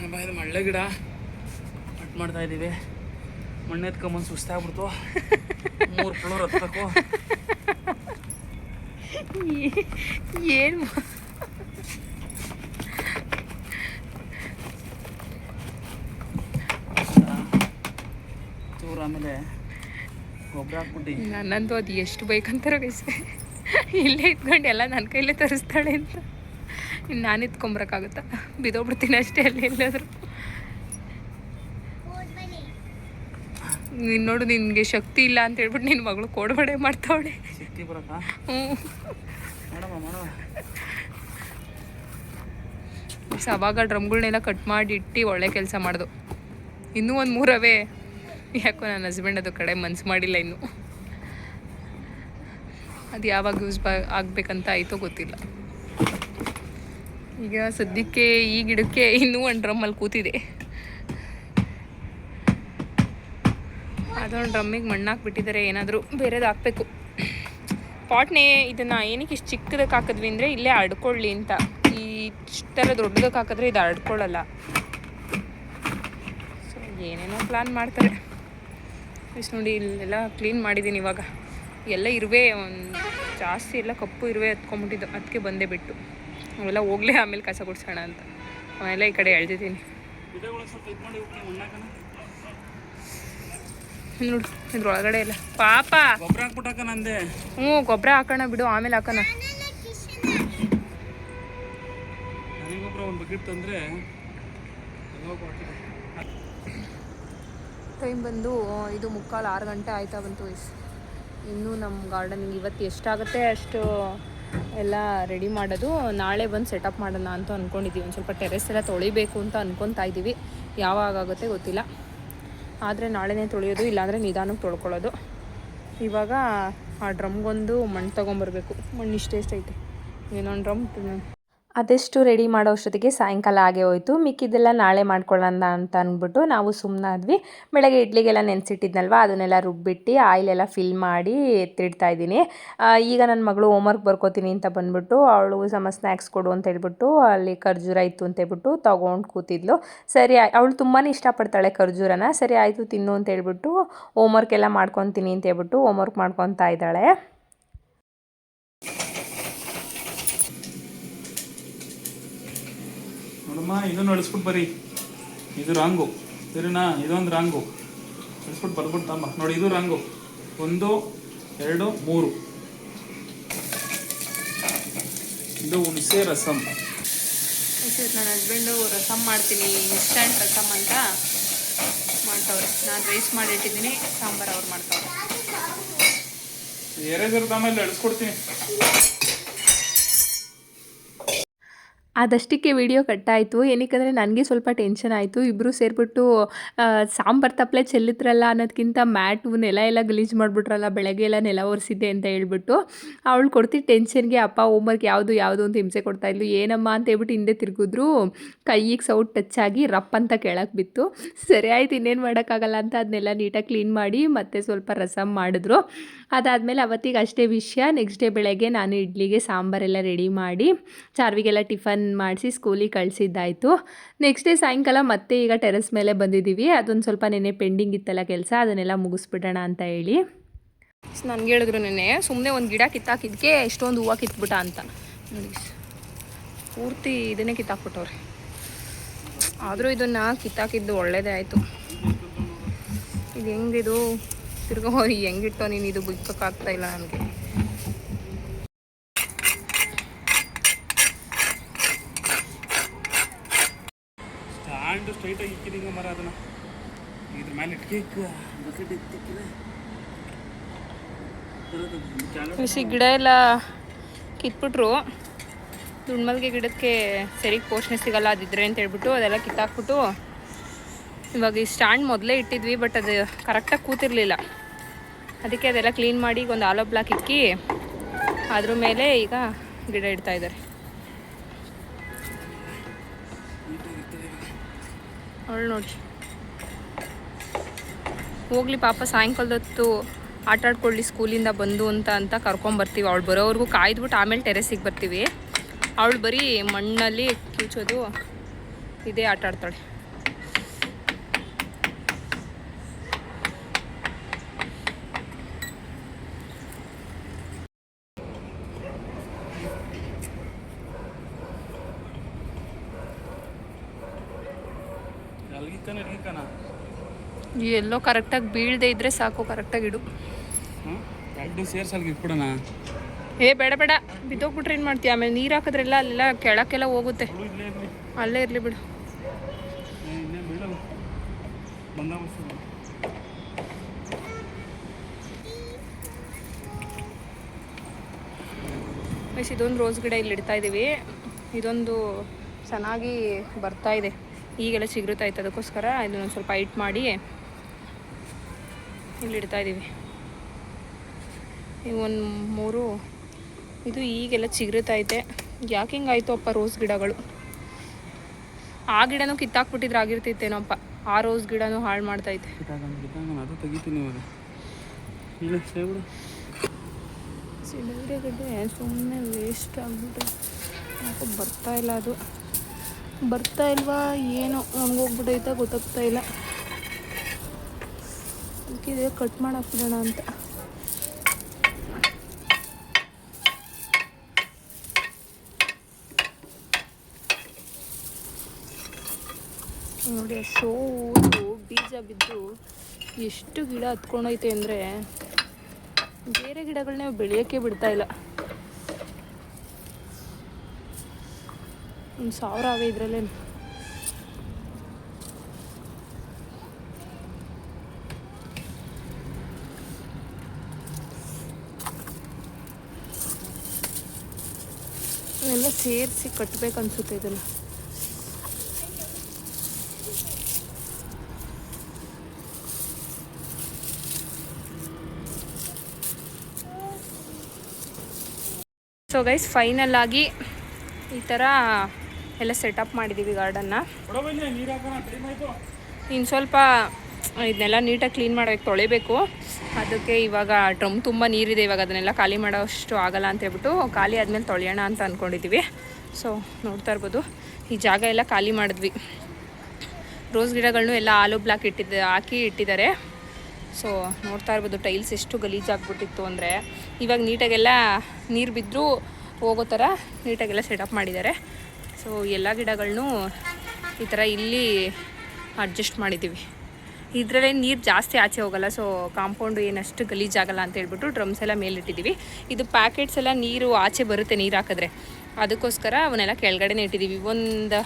ಇದು ಮಳ್ಳೆ ಗಿಡ. ಕಟ್ ಮಾಡ್ತಾ ಇದ್ದೀವಿ. ಮಣ್ಣು ಎತ್ಕೊಂಬಂದು ಸುಸ್ತಾಗ್ಬಿಡ್ತು. ಮೂರು ಫ್ಲೋರ್ ಹತ್ತಬೇಕು ಏನು ಚೂರು ಆಮೇಲೆ ಗೊಬ್ಬರ ಹಾಕ್ಬಿಟ್ಟು. ನನ್ನಂತೂ ಅದು ಎಷ್ಟು ಬೇಕಂತಾರೋ ಗೈಸ್ ಇಲ್ಲೇ ಇಟ್ಕೊಂಡು ಎಲ್ಲ ನನ್ನ ಕೈಲೇ ತರಿಸ್ತಾಳೆ ಅಂತ. ಇನ್ನು ನಾನು ಇತ್ಕೊಂಬರಕ್ಕಾಗುತ್ತಾ ಬಿದೋಗ್ಬಿಡ್ತೀನಿ ಅಷ್ಟೇ ಅಲ್ಲಿ ಎಲ್ಲಾದರೂ. ನೀನು ನೋಡು ನಿನಗೆ ಶಕ್ತಿ ಇಲ್ಲ ಅಂತ ಹೇಳ್ಬಿಟ್ಟು ನಿನ್ನ ಮಗಳು ಕೋಡ್ಬಡೆ ಮಾಡ್ತಾವಳೆ. ಹ್ಞೂ. ಅವಾಗ ಡ್ರಮ್ಗಳನ್ನೆಲ್ಲ ಕಟ್ ಮಾಡಿ ಇಟ್ಟು ಒಳ್ಳೆ ಕೆಲಸ ಮಾಡ್ದು. ಇನ್ನೂ ಒಂದು ಮೂರವೇ. ಯಾಕೋ ನನ್ನ ಹಸ್ಬೆಂಡ್ ಅದು ಕಡೆ ಮನ್ಸು ಮಾಡಿಲ್ಲ ಇನ್ನು. ಅದು ಯಾವಾಗ ಯೂಸ್ ಬಾ ಆಗಬೇಕಂತ ಆಯಿತೋ ಗೊತ್ತಿಲ್ಲ. ಈಗ ಸದ್ಯಕ್ಕೆ ಈ ಗಿಡಕ್ಕೆ ಇನ್ನೂ ಒಂದು ಡ್ರಮ್ಮಲ್ಲಿ ಕೂತಿದೆ. ಅದೊಂದು ಡ್ರಮ್ಮಿಗೆ ಮಣ್ಣು ಹಾಕ್ಬಿಟ್ಟಿದ್ದಾರೆ ಏನಾದರೂ ಬೇರೆದು ಹಾಕಬೇಕು ಪಾಟ್ನೇ, ಇದನ್ನು ಏನಕ್ಕೆ ಇಷ್ಟು ಚಿಕ್ಕದಕ್ಕೆ ಹಾಕಿದ್ವಿ ಅಂದರೆ ಇಲ್ಲೇ ಅಡ್ಕೊಳ್ಳಿ ಅಂತ. ಈ ಇಷ್ಟೆಲ್ಲ ದೊಡ್ಡದಕ್ಕೆ ಹಾಕಿದ್ರೆ ಇದು ಅಡ್ಕೊಳ್ಳಲ್ಲ. ಸೊ ಏನೇನೋ ಪ್ಲ್ಯಾನ್ ಮಾಡ್ತಾರೆ. ಇಷ್ಟು ನೋಡಿ ಇಲ್ಲೆಲ್ಲ ಕ್ಲೀನ್ ಮಾಡಿದ್ದೀನಿ ಇವಾಗ. ಎಲ್ಲ ಇರುವೆ, ಒಂದು ಜಾಸ್ತಿ ಎಲ್ಲ ಕಪ್ಪು ಇರುವೆ ಹತ್ಕೊಂಬಿಟ್ಟಿದ್ದು ಅದಕ್ಕೆ ಬಂದೇ ಬಿಟ್ಟು. ಅವೆಲ್ಲ ಹೋಗ್ಲೇ ಆಮೇಲೆ ಕಸ ಗುಡ್ಸೋಣ ಅಂತ. ಅವೆಲ್ಲ ಈ ಕಡೆ ಎಳ್ದಿದ್ದೀನಿ ಗಿಡಗಳು ಸ್ವಲ್ಪ ಇದು ಮಾಡಿ ಮಣ್ಣಾಕನ ನೋಡಿ ಇದ್ರೊಳಗಡೆ ಇಲ್ಲ. ಪಾಪ. ಹ್ಞೂ ಗೊಬ್ಬರ ಹಾಕೋಣ ಬಿಡು ಆಮೇಲೆ ಹಾಕೋಣ. ಟೈಮ್ ಬಂದು ಇದು ಮುಕ್ಕಾಲು ಆರು ಗಂಟೆ ಆಯ್ತಾ ಬಂತು ಇಸ್ ಇನ್ನೂ ನಮ್ಮ ಗಾರ್ಡನ್ಗೆ ಇವತ್ತು ಎಷ್ಟಾಗುತ್ತೆ ಅಷ್ಟು ಎಲ್ಲ ರೆಡಿ ಮಾಡೋದು. ನಾಳೆ ಬಂದು ಸೆಟಪ್ ಮಾಡೋಣ ಅಂತ ಅಂದ್ಕೊಂಡಿದ್ದೀವಿ ಒಂದು ಸ್ವಲ್ಪ ಟೆರೆಸ್ ಎಲ್ಲ ತೊಳಿಬೇಕು ಅಂತ ಅಂದ್ಕೊತಾ ಇದ್ದೀವಿ ಯಾವಾಗುತ್ತೆ ಗೊತ್ತಿಲ್ಲ. ಆದರೆ ನಾಳೆನೇ ತೊಳೆಯೋದು, ಇಲ್ಲಾಂದರೆ ನಿಧಾನಕ್ಕೆ ತೊಳ್ಕೊಳ್ಳೋದು. ಇವಾಗ ಆ ಡ್ರಮ್ಗೊಂದು ಮಣ್ಣು ತೊಗೊಂಬರ್ಬೇಕು. ಮಣ್ಣು ಇಷ್ಟೇ ಐತೆ ಇನ್ನೊಂದು ಡ್ರಮ್ ಅದೆಷ್ಟು ರೆಡಿ ಮಾಡೋ ಅಷ್ಟೊತ್ತಿಗೆ ಸಾಯಂಕಾಲ ಆಗೇ ಹೋಯ್ತು. ಮಿಕ್ಕಿದ್ದೆಲ್ಲ ನಾಳೆ ಮಾಡ್ಕೊಳ್ಳೋಣ ಅಂತ ಅಂದ್ಬಿಟ್ಟು ನಾವು ಸುಮ್ಮನಾದ್ವಿ ಬೆಳಗ್ಗೆ ಇಡ್ಲಿಗೆಲ್ಲ ನೆನೆಸಿಟ್ಟಿದ್ನಲ್ವ, ಅದನ್ನೆಲ್ಲ ರುಬ್ಬಿಟ್ಟು ಆಯಿಲೆಲ್ಲ ಫಿಲ್ ಮಾಡಿ ಎತ್ತಿಡ್ತಾ ಇದ್ದೀನಿ. ಈಗ ನನ್ನ ಮಗಳು ಹೋಮ್ವರ್ಕ್ ಬರ್ಕೋತೀನಿ ಅಂತ ಬಂದ್ಬಿಟ್ಟು ಅವಳು ಸಮ ಸ್ನ್ಯಾಕ್ಸ್ ಕೊಡು ಅಂತ ಹೇಳ್ಬಿಟ್ಟು ಅಲ್ಲಿ ಖರ್ಜೂರ ಇತ್ತು ಅಂತ ಹೇಳ್ಬಿಟ್ಟು ತೊಗೊಂಡು ಕೂತಿದ್ಲು. ಸರಿ ಅವಳು ತುಂಬಾ ಇಷ್ಟಪಡ್ತಾಳೆ ಖರ್ಜೂರನ. ಸರಿ ಆಯಿತು ತಿನ್ನು ಅಂತ ಹೇಳ್ಬಿಟ್ಟು ಹೋಮ್ವರ್ಕ್ ಎಲ್ಲ ಮಾಡ್ಕೊತೀನಿ ಅಂತ ಹೇಳ್ಬಿಟ್ಟು ಹೋಮ್ವರ್ಕ್ ಮಾಡ್ಕೊತಾ ಇದ್ದಾಳೆ. ನೋಡಮ್ಮ ಇದನ್ನು ಅಳಿಸ್ಬಿಟ್ಟು ಬರೀ ಇದು ರಾಂಗು. ಸರಿನಾ ಇದೊಂದು ರಾಂಗು. ಅಳಿಸ್ಬಿಟ್ಟು ಬರ್ಬಿಟ್ಟು ತಮ್ಮ. ನೋಡಿ ಇದು ರಾಂಗು. ಒಂದು ಎರಡು ಮೂರು. ಇದು ಹುಣಸೆ ರಸಂ. ನನ್ನ ಹಸ್ಬೆಂಡು ರಸಮ್ ಮಾಡ್ತೀನಿ. ಇನ್ಸ್ಟಂಟ್ ರಸಮ್ ಅಂತ ಮಾಡ್ತವ್ರೆ. ನಾನು ರೈಸ್ ಮಾಡಿಟ್ಟಿದ್ದೀನಿ ಸಾಂಬಾರು ಅವ್ರು ಮಾಡ್ತಾವ್ರೆ. ಎರೇಸರ್ ಇಲ್ಲಿ ಅಳಿಸ್ಕೊಡ್ತೀನಿ. ಅದಷ್ಟಕ್ಕೆ ವಿಡಿಯೋ ಕಟ್ಟಾಯಿತು. ಏನಕ್ಕಂದರೆ ನನಗೆ ಸ್ವಲ್ಪ ಟೆನ್ಷನ್ ಆಯಿತು. ಇಬ್ಬರು ಸೇರಿಬಿಟ್ಟು ಸಾಂಬಾರು ತಪ್ಪಲೆ ಚೆಲ್ಲಿದ್ರಲ್ಲ ಅನ್ನೋದಕ್ಕಿಂತ ಮ್ಯಾಟು ನೆಲ ಎಲ್ಲ ಗಲೀಜು ಮಾಡಿಬಿಟ್ರಲ್ಲ, ಬೆಳಗ್ಗೆ ಎಲ್ಲ ನೆಲ ಒರೆಸಿದ್ದೆ ಅಂತ ಹೇಳ್ಬಿಟ್ಟು ಅವಳು ಕೊಡ್ತಿದ್ದ ಟೆನ್ಷನ್ಗೆ ಅಪ್ಪ ಹೋಮ್ವರ್ಕ್ ಯಾವುದು ಯಾವುದು ಅಂತ ಹಿಂಸೆ ಕೊಡ್ತಾಯಿದ್ಲು ಏನಮ್ಮ ಅಂತ ಹೇಳ್ಬಿಟ್ಟು ಹಿಂದೆ ತಿರುಗಿದ್ರು. ಕೈಯಿಗೆ ಸೌಟ್ ಟಚ್ ಆಗಿ ರಪ್ ಅಂತ ಕೆಳಕ್ಕೆ ಬಿತ್ತು. ಸರಿ ಆಯ್ತು, ಇನ್ನೇನು ಮಾಡೋಕ್ಕಾಗಲ್ಲ ಅಂತ ಅದನ್ನೆಲ್ಲ ನೀಟಾಗಿ ಕ್ಲೀನ್ ಮಾಡಿ ಮತ್ತೆ ಸ್ವಲ್ಪ ರಸಮ್ ಮಾಡಿದ್ರು. ಅದಾದಮೇಲೆ ಅವತ್ತಿಗೆ ಅಷ್ಟೇ ವಿಷಯ ನೆಕ್ಸ್ಟ್ ಡೇ ಬೆಳಗ್ಗೆ ನಾನು ಇಡ್ಲಿಗೆ ಸಾಂಬಾರೆಲ್ಲ ರೆಡಿ ಮಾಡಿ, ಚಾರ್ವಿಗೆಲ್ಲ ಟಿಫನ್ ಮಾಡಿಸಿ ಸ್ಕೂಲಿಗೆ ಕಳಿಸಿದ್ದಾಯಿತು. ನೆಕ್ಸ್ಟ್ ಡೇ ಸಾಯಂಕಾಲ ಮತ್ತೆ ಈಗ ಟೆರೆಸ್ ಮೇಲೆ ಬಂದಿದ್ದೀವಿ. ಅದೊಂದು ಸ್ವಲ್ಪ ನೆನೆ ಪೆಂಡಿಂಗ್ ಇತ್ತಲ್ಲ ಕೆಲಸ, ಅದನ್ನೆಲ್ಲ ಮುಗಿಸ್ಬಿಡೋಣ ಅಂತ ಹೇಳಿ. ನನಗೆ ಹೇಳಿದ್ರು ನೆನೆ ಸುಮ್ಮನೆ ಒಂದು ಗಿಡ ಕಿತ್ತಾಕಿದ್ಕೆ ಎಷ್ಟೊಂದು ಹೂವು ಕಿತ್ಬಿಟ್ಟ ಅಂತ. ಪೂರ್ತಿ ಇದನ್ನೇ ಕಿತ್ತಾಕ್ಬಿಟ್ಟವ್ರೆ. ಆದರೂ ಇದನ್ನು ಕಿತ್ತಾಕಿದ್ದು ಒಳ್ಳೇದೇ ಆಯಿತು. ಇದು ಹೆಂಗಿದು? ತಿರ್ಗೋ ಹೆಂಗಿಟ್ಟೋ ನೀನು ಇದು ಬಿಕ್ಕಕ್ಕಾಗ್ತಾ ಇಲ್ಲ ನನಗೆ. ಸ್ಟ್ಯಾಂಡ್ ಸ್ಟ್ರೈಟಾಗಿ ಇಕ್ಕಿದೀಗ ಮರ ಅದನ್ನ. ಇದ್ರ ಮೇಲೆ ಇಟ್ಕೆ ಇಕ್ಕ. ಬಕೆಟ್ ಗಿಡ ಎಲ್ಲ ಕಿತ್ಬಿಟ್ರು. ದುಡ್ಮಲ್ಗೆ ಗಿಡಕ್ಕೆ ಸರಿ ಪೋಷಣೆ ಸಿಗಲ್ಲ ಅದಿದ್ರೆ ಅಂತ ಹೇಳ್ಬಿಟ್ಟು ಅದೆಲ್ಲ ಕಿತ್ತಾಕ್ಬಿಟ್ಟು ಇವಾಗ ಈ ಸ್ಟ್ಯಾಂಡ್ ಮೊದಲೇ ಇಟ್ಟಿದ್ವಿ ಬಟ್ ಅದು ಕರೆಕ್ಟಾಗಿ ಕೂತಿರ್ಲಿಲ್ಲ. ಅದಕ್ಕೆ ಅದೆಲ್ಲ ಕ್ಲೀನ್ ಮಾಡಿ ಈಗ ಒಂದು ಆಲೋ ಬ್ಲಾಕ್ ಇಕ್ಕಿ ಅದ್ರ ಮೇಲೆ ಈಗ ಗಿಡ ಇಡ್ತಾ ಇದ್ದಾರೆ ಅವಳು ನೋಡಿ. ಹೋಗ್ಲಿ ಪಾಪ ಸಾಯಂಕಾಲದ ಹೊತ್ತು ಆಟ ಆಡ್ಕೊಳ್ಳಿ, ಸ್ಕೂಲಿಂದ ಬಂದು ಅಂತ ಅಂತ ಕರ್ಕೊಂಬರ್ತೀವಿ ಅವಳು ಬರೋವರೆಗೂ ಕಾಯ್ದುಬಿಟ್ಟು ಆಮೇಲೆ ಟೆರೆಸಿಗೆ ಬರ್ತೀವಿ. ಅವಳು ಬರೀ ಮಣ್ಣಲ್ಲಿ ಕಿಚೋದು ಇದೇ ಆಟ ಆಡ್ತಾಳೆ ಚಿಕನ್ ಹಿಡ್ಕನ ಎಲ್ಲೋ ಕರೆಕ್ಟಾಗಿ ಬೀಳದೆ ಇದ್ರೆ ಸಾಕು ಕರೆಕ್ಟಾಗಿ ಇಡು. ಎರಡು ಸೇರ್ಸಲ್ಗೆ ಇಟ್ಬಿಡೋಣ. ಏ ಬೇಡ ಬೇಡ. ಬಿದ್ದೋಗ್ಬಿಟ್ರೆ ಏನು ಮಾಡ್ತೀಯ? ಆಮೇಲೆ ನೀರು ಹಾಕಿದ್ರೆಲ್ಲ ಅಲ್ಲೆಲ್ಲ ಕೆಳಕ್ಕೆಲ್ಲ ಹೋಗುತ್ತೆ. ಅಲ್ಲೇ ಇರಲಿ ಬಿಡು. ಬಸ್ ಮಿಸ್ ಇದೊಂದು ರೋಸ್ ಗಿಡ ಇಲ್ಲಿ ಇಡ್ತಾ ಇದ್ದೀವಿ ಇದೊಂದು ಚೆನ್ನಾಗಿ ಬರ್ತಾ ಇದೆ. ಈಗೆಲ್ಲ ಚಿಗುರುತ್ತಾ ಇತ್ತು ಅದಕ್ಕೋಸ್ಕರ ಇದನ್ನೊಂದು ಸ್ವಲ್ಪ ಐಟ್ ಮಾಡಿ ಇಲ್ಲಿ ಇಡ್ತಾ ಇದ್ದೀವಿ ಈಗ ಒಂದು ಮೂರು ಇದು ಈಗೆಲ್ಲ ಚಿಗುರುತ್ತೈತೆ ಯಾಕೆ ಹಿಂಗಾಯ್ತು ಅಪ್ಪ ರೋಸ್ ಗಿಡಗಳು? ಆ ಗಿಡನೂ ಕಿತ್ತಾಕ್ಬಿಟ್ಟಿದ್ರೆ ಆಗಿರ್ತಿತ್ತೇನೋಪ್ಪ ಆ ರೋಸ್ ಗಿಡನೂ ಹಾಳು ಮಾಡ್ತೈತೆ ಸುಮ್ಮನೆ ವೇಸ್ಟ್ ಆಗ್ಬಿಟ್ಟು. ಯಾಕೋ ಬರ್ತಾ ಇಲ್ಲ ಅದು. ಬರ್ತಾ ಇಲ್ವಾ ಏನೋ ಒಣಗೋಗ್ಬಿಟ್ಟೈತೆ ಗೊತ್ತಾಗ್ತಾ ಇಲ್ಲ. ಅದಕ್ಕಿದೆ ಕಟ್ ಮಾಡಾಕ್ಬಿಡೋಣ ಅಂತ. ನೋಡಿ ಸೋ ಬೀಜ ಬಿದ್ದು ಎಷ್ಟು ಗಿಡ ಹತ್ಕೊಂಡೈತೆ ಅಂದರೆ ಬೇರೆ ಗಿಡಗಳನ್ನ ಬೆಳೆಯೋಕ್ಕೆ ಬಿಡ್ತಾ ಇಲ್ಲ. ಒಂದು ಸಾವಿರ ಆಗ ಇದರಲ್ಲೇ ಎಲ್ಲ ಸೇರಿಸಿ ಕಟ್ಟಬೇಕು ಅನಿಸುತ್ತೆ ಇದನ್ನು. ಸೊ ಗೈಸ್ ಫೈನಲ್ ಆಗಿ ಈ ಥರ ಎಲ್ಲ ಸೆಟಪ್ ಮಾಡಿದ್ದೀವಿ ಗಾರ್ಡನ್ನ ಇನ್ನು ಸ್ವಲ್ಪ ಇದನ್ನೆಲ್ಲ ನೀಟಾಗಿ ಕ್ಲೀನ್ ಮಾಡಬೇಕು, ತೊಳಿಬೇಕು. ಅದಕ್ಕೆ ಇವಾಗ ಡ್ರಮ್ ತುಂಬ ನೀರಿದೆ, ಇವಾಗ ಅದನ್ನೆಲ್ಲ ಖಾಲಿ ಮಾಡೋಷ್ಟು ಆಗಲ್ಲ ಅಂತ ಹೇಳ್ಬಿಟ್ಟು ಖಾಲಿ ಆದಮೇಲೆ ತೊಳೆಯೋಣ ಅಂತ ಅಂದ್ಕೊಂಡಿದ್ದೀವಿ ಸೊ ನೋಡ್ತಾ ಇರ್ಬೋದು. ಈ ಜಾಗ ಎಲ್ಲ ಖಾಲಿ ಮಾಡಿದ್ವಿ. ರೋಸ್ ಗಿಡಗಳನ್ನು ಎಲ್ಲ ಆಲೂ ಬ್ಲಾಕ್ ಇಟ್ಟಿದ್ದ, ಹಾಕಿ ಇಟ್ಟಿದ್ದಾರೆ. ಸೊ ನೋಡ್ತಾ ಇರ್ಬೋದು ಟೈಲ್ಸ್ ಎಷ್ಟು ಗಲೀಜಾಗ್ಬಿಟ್ಟಿತ್ತು ಅಂದರೆ. ಇವಾಗ ನೀಟಾಗೆಲ್ಲ ನೀರು ಬಿದ್ದರೂ ಹೋಗೋ ಥರ ನೀಟಾಗೆಲ್ಲ ಸೆಟಪ್ ಮಾಡಿದ್ದಾರೆ. ಸೊ ಎಲ್ಲ ಗಿಡಗಳನ್ನೂ ಈ ಥರ ಇಲ್ಲಿ ಅಡ್ಜಸ್ಟ್ ಮಾಡಿದ್ದೀವಿ. ಇದರಲ್ಲೇ ನೀರು ಜಾಸ್ತಿ ಆಚೆ ಹೋಗಲ್ಲ ಸೊ ಕಾಂಪೌಂಡು ಏನಷ್ಟು ಗಲೀಜಾಗಲ್ಲ ಅಂತ ಹೇಳ್ಬಿಟ್ಟು ಡ್ರಮ್ಸ್ ಎಲ್ಲ ಮೇಲಿಟ್ಟಿದ್ದೀವಿ ಇದು ಪ್ಯಾಕೆಟ್ಸ್ ಎಲ್ಲ ನೀರು ಆಚೆ ಬರುತ್ತೆ ನೀರು ಹಾಕಿದ್ರೆ. ಅದಕ್ಕೋಸ್ಕರ ಅವನ್ನೆಲ್ಲ ಕೆಳಗಡೆನೇ ಇಟ್ಟಿದ್ದೀವಿ ಒಂದು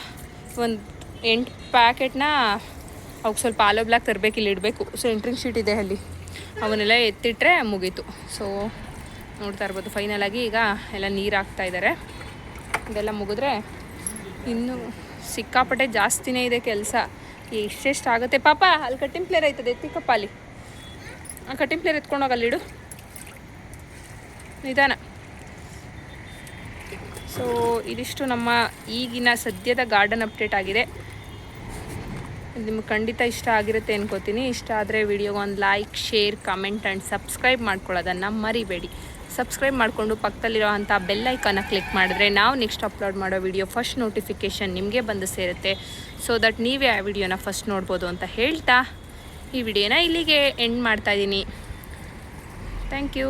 ಒಂದು ಎಂಟು ಪ್ಯಾಕೆಟ್ನ ಅವ್ಗೆ ಸ್ವಲ್ಪ ಆಲೋ ಬ್ಲಾಕ್ ತರಬೇಕು, ಇಲ್ಲಿ ಇಡಬೇಕು. ಸೊ ಎಂಟ್ರಿಂಗ್ ಶೀಟ್ ಇದೆ ಅಲ್ಲಿ. ಅವನ್ನೆಲ್ಲ ಎತ್ತಿಟ್ರೆ ಮುಗೀತು. ಸೊ ನೋಡ್ತಾ ಇರ್ಬೋದು ಫೈನಲ್ ಆಗಿ ಈಗ ಎಲ್ಲ ನೀರು ಹಾಕ್ತಾ ಇದ್ದಾರೆ ಇದೆಲ್ಲ ಮುಗಿದ್ರೆ ಇನ್ನೂ ಸಿಕ್ಕಾಪಟ್ಟೆ ಜಾಸ್ತಿನೇ ಇದೆ ಕೆಲಸ. ಎಷ್ಟೆಷ್ಟು ಆಗುತ್ತೆ? ಪಾಪ, ಅಲ್ಲಿ ಕಟ್ಟಿಂಗ್ ಪ್ಲೇಯರ್ ಆಯ್ತದೆ ಎತ್ತಿಕಪ್ಪ ಅಲ್ಲಿ. ಆ ಕಟ್ಟಿಂಗ್ ಎತ್ಕೊಂಡೋಗಿ ಅಲ್ಲಿಡು ನಿಧಾನ. ಸೊ ಇದಿಷ್ಟು ನಮ್ಮ ಈಗಿನ ಸದ್ಯದ ಗಾರ್ಡನ್ ಅಪ್ಡೇಟ್ ಆಗಿದೆ. ನಿಮ್ಗೆ ಖಂಡಿತ ಇಷ್ಟ ಆಗಿರುತ್ತೆ ಅನ್ಕೋತೀನಿ. ಇಷ್ಟ ಆದರೆ ವಿಡಿಯೋಗೆ ಒಂದು like share comment and subscribe ಮಾಡ್ಕೊಳ್ಳೋದನ್ನು ಮರಿಬೇಡಿ. ಸಬ್ಸ್ಕ್ರೈಬ್ ಮಾಡಿಕೊಂಡು ಪಕ್ಕದಲ್ಲಿರೋ ಬೆಲ್ ಐಕನ್ನ ಕ್ಲಿಕ್ ಮಾಡಿದ್ರೆ ನಾವು ನೆಕ್ಸ್ಟ್ ಅಪ್ಲೋಡ್ ಮಾಡೋ ವಿಡಿಯೋ ಫಸ್ಟ್ ನೋಟಿಫಿಕೇಷನ್ ನಿಮಗೆ ಬಂದು ಸೇರುತ್ತೆ. ಸೊ ದಟ್ ನೀವೇ ಆ ವಿಡಿಯೋನ ಫಸ್ಟ್ ನೋಡ್ಬೋದು ಅಂತ ಹೇಳ್ತಾ ಈ ವಿಡಿಯೋನ ಇಲ್ಲಿಗೆ ಎಂಡ್ ಮಾಡ್ತಾಯಿದ್ದೀನಿ ಥ್ಯಾಂಕ್ ಯು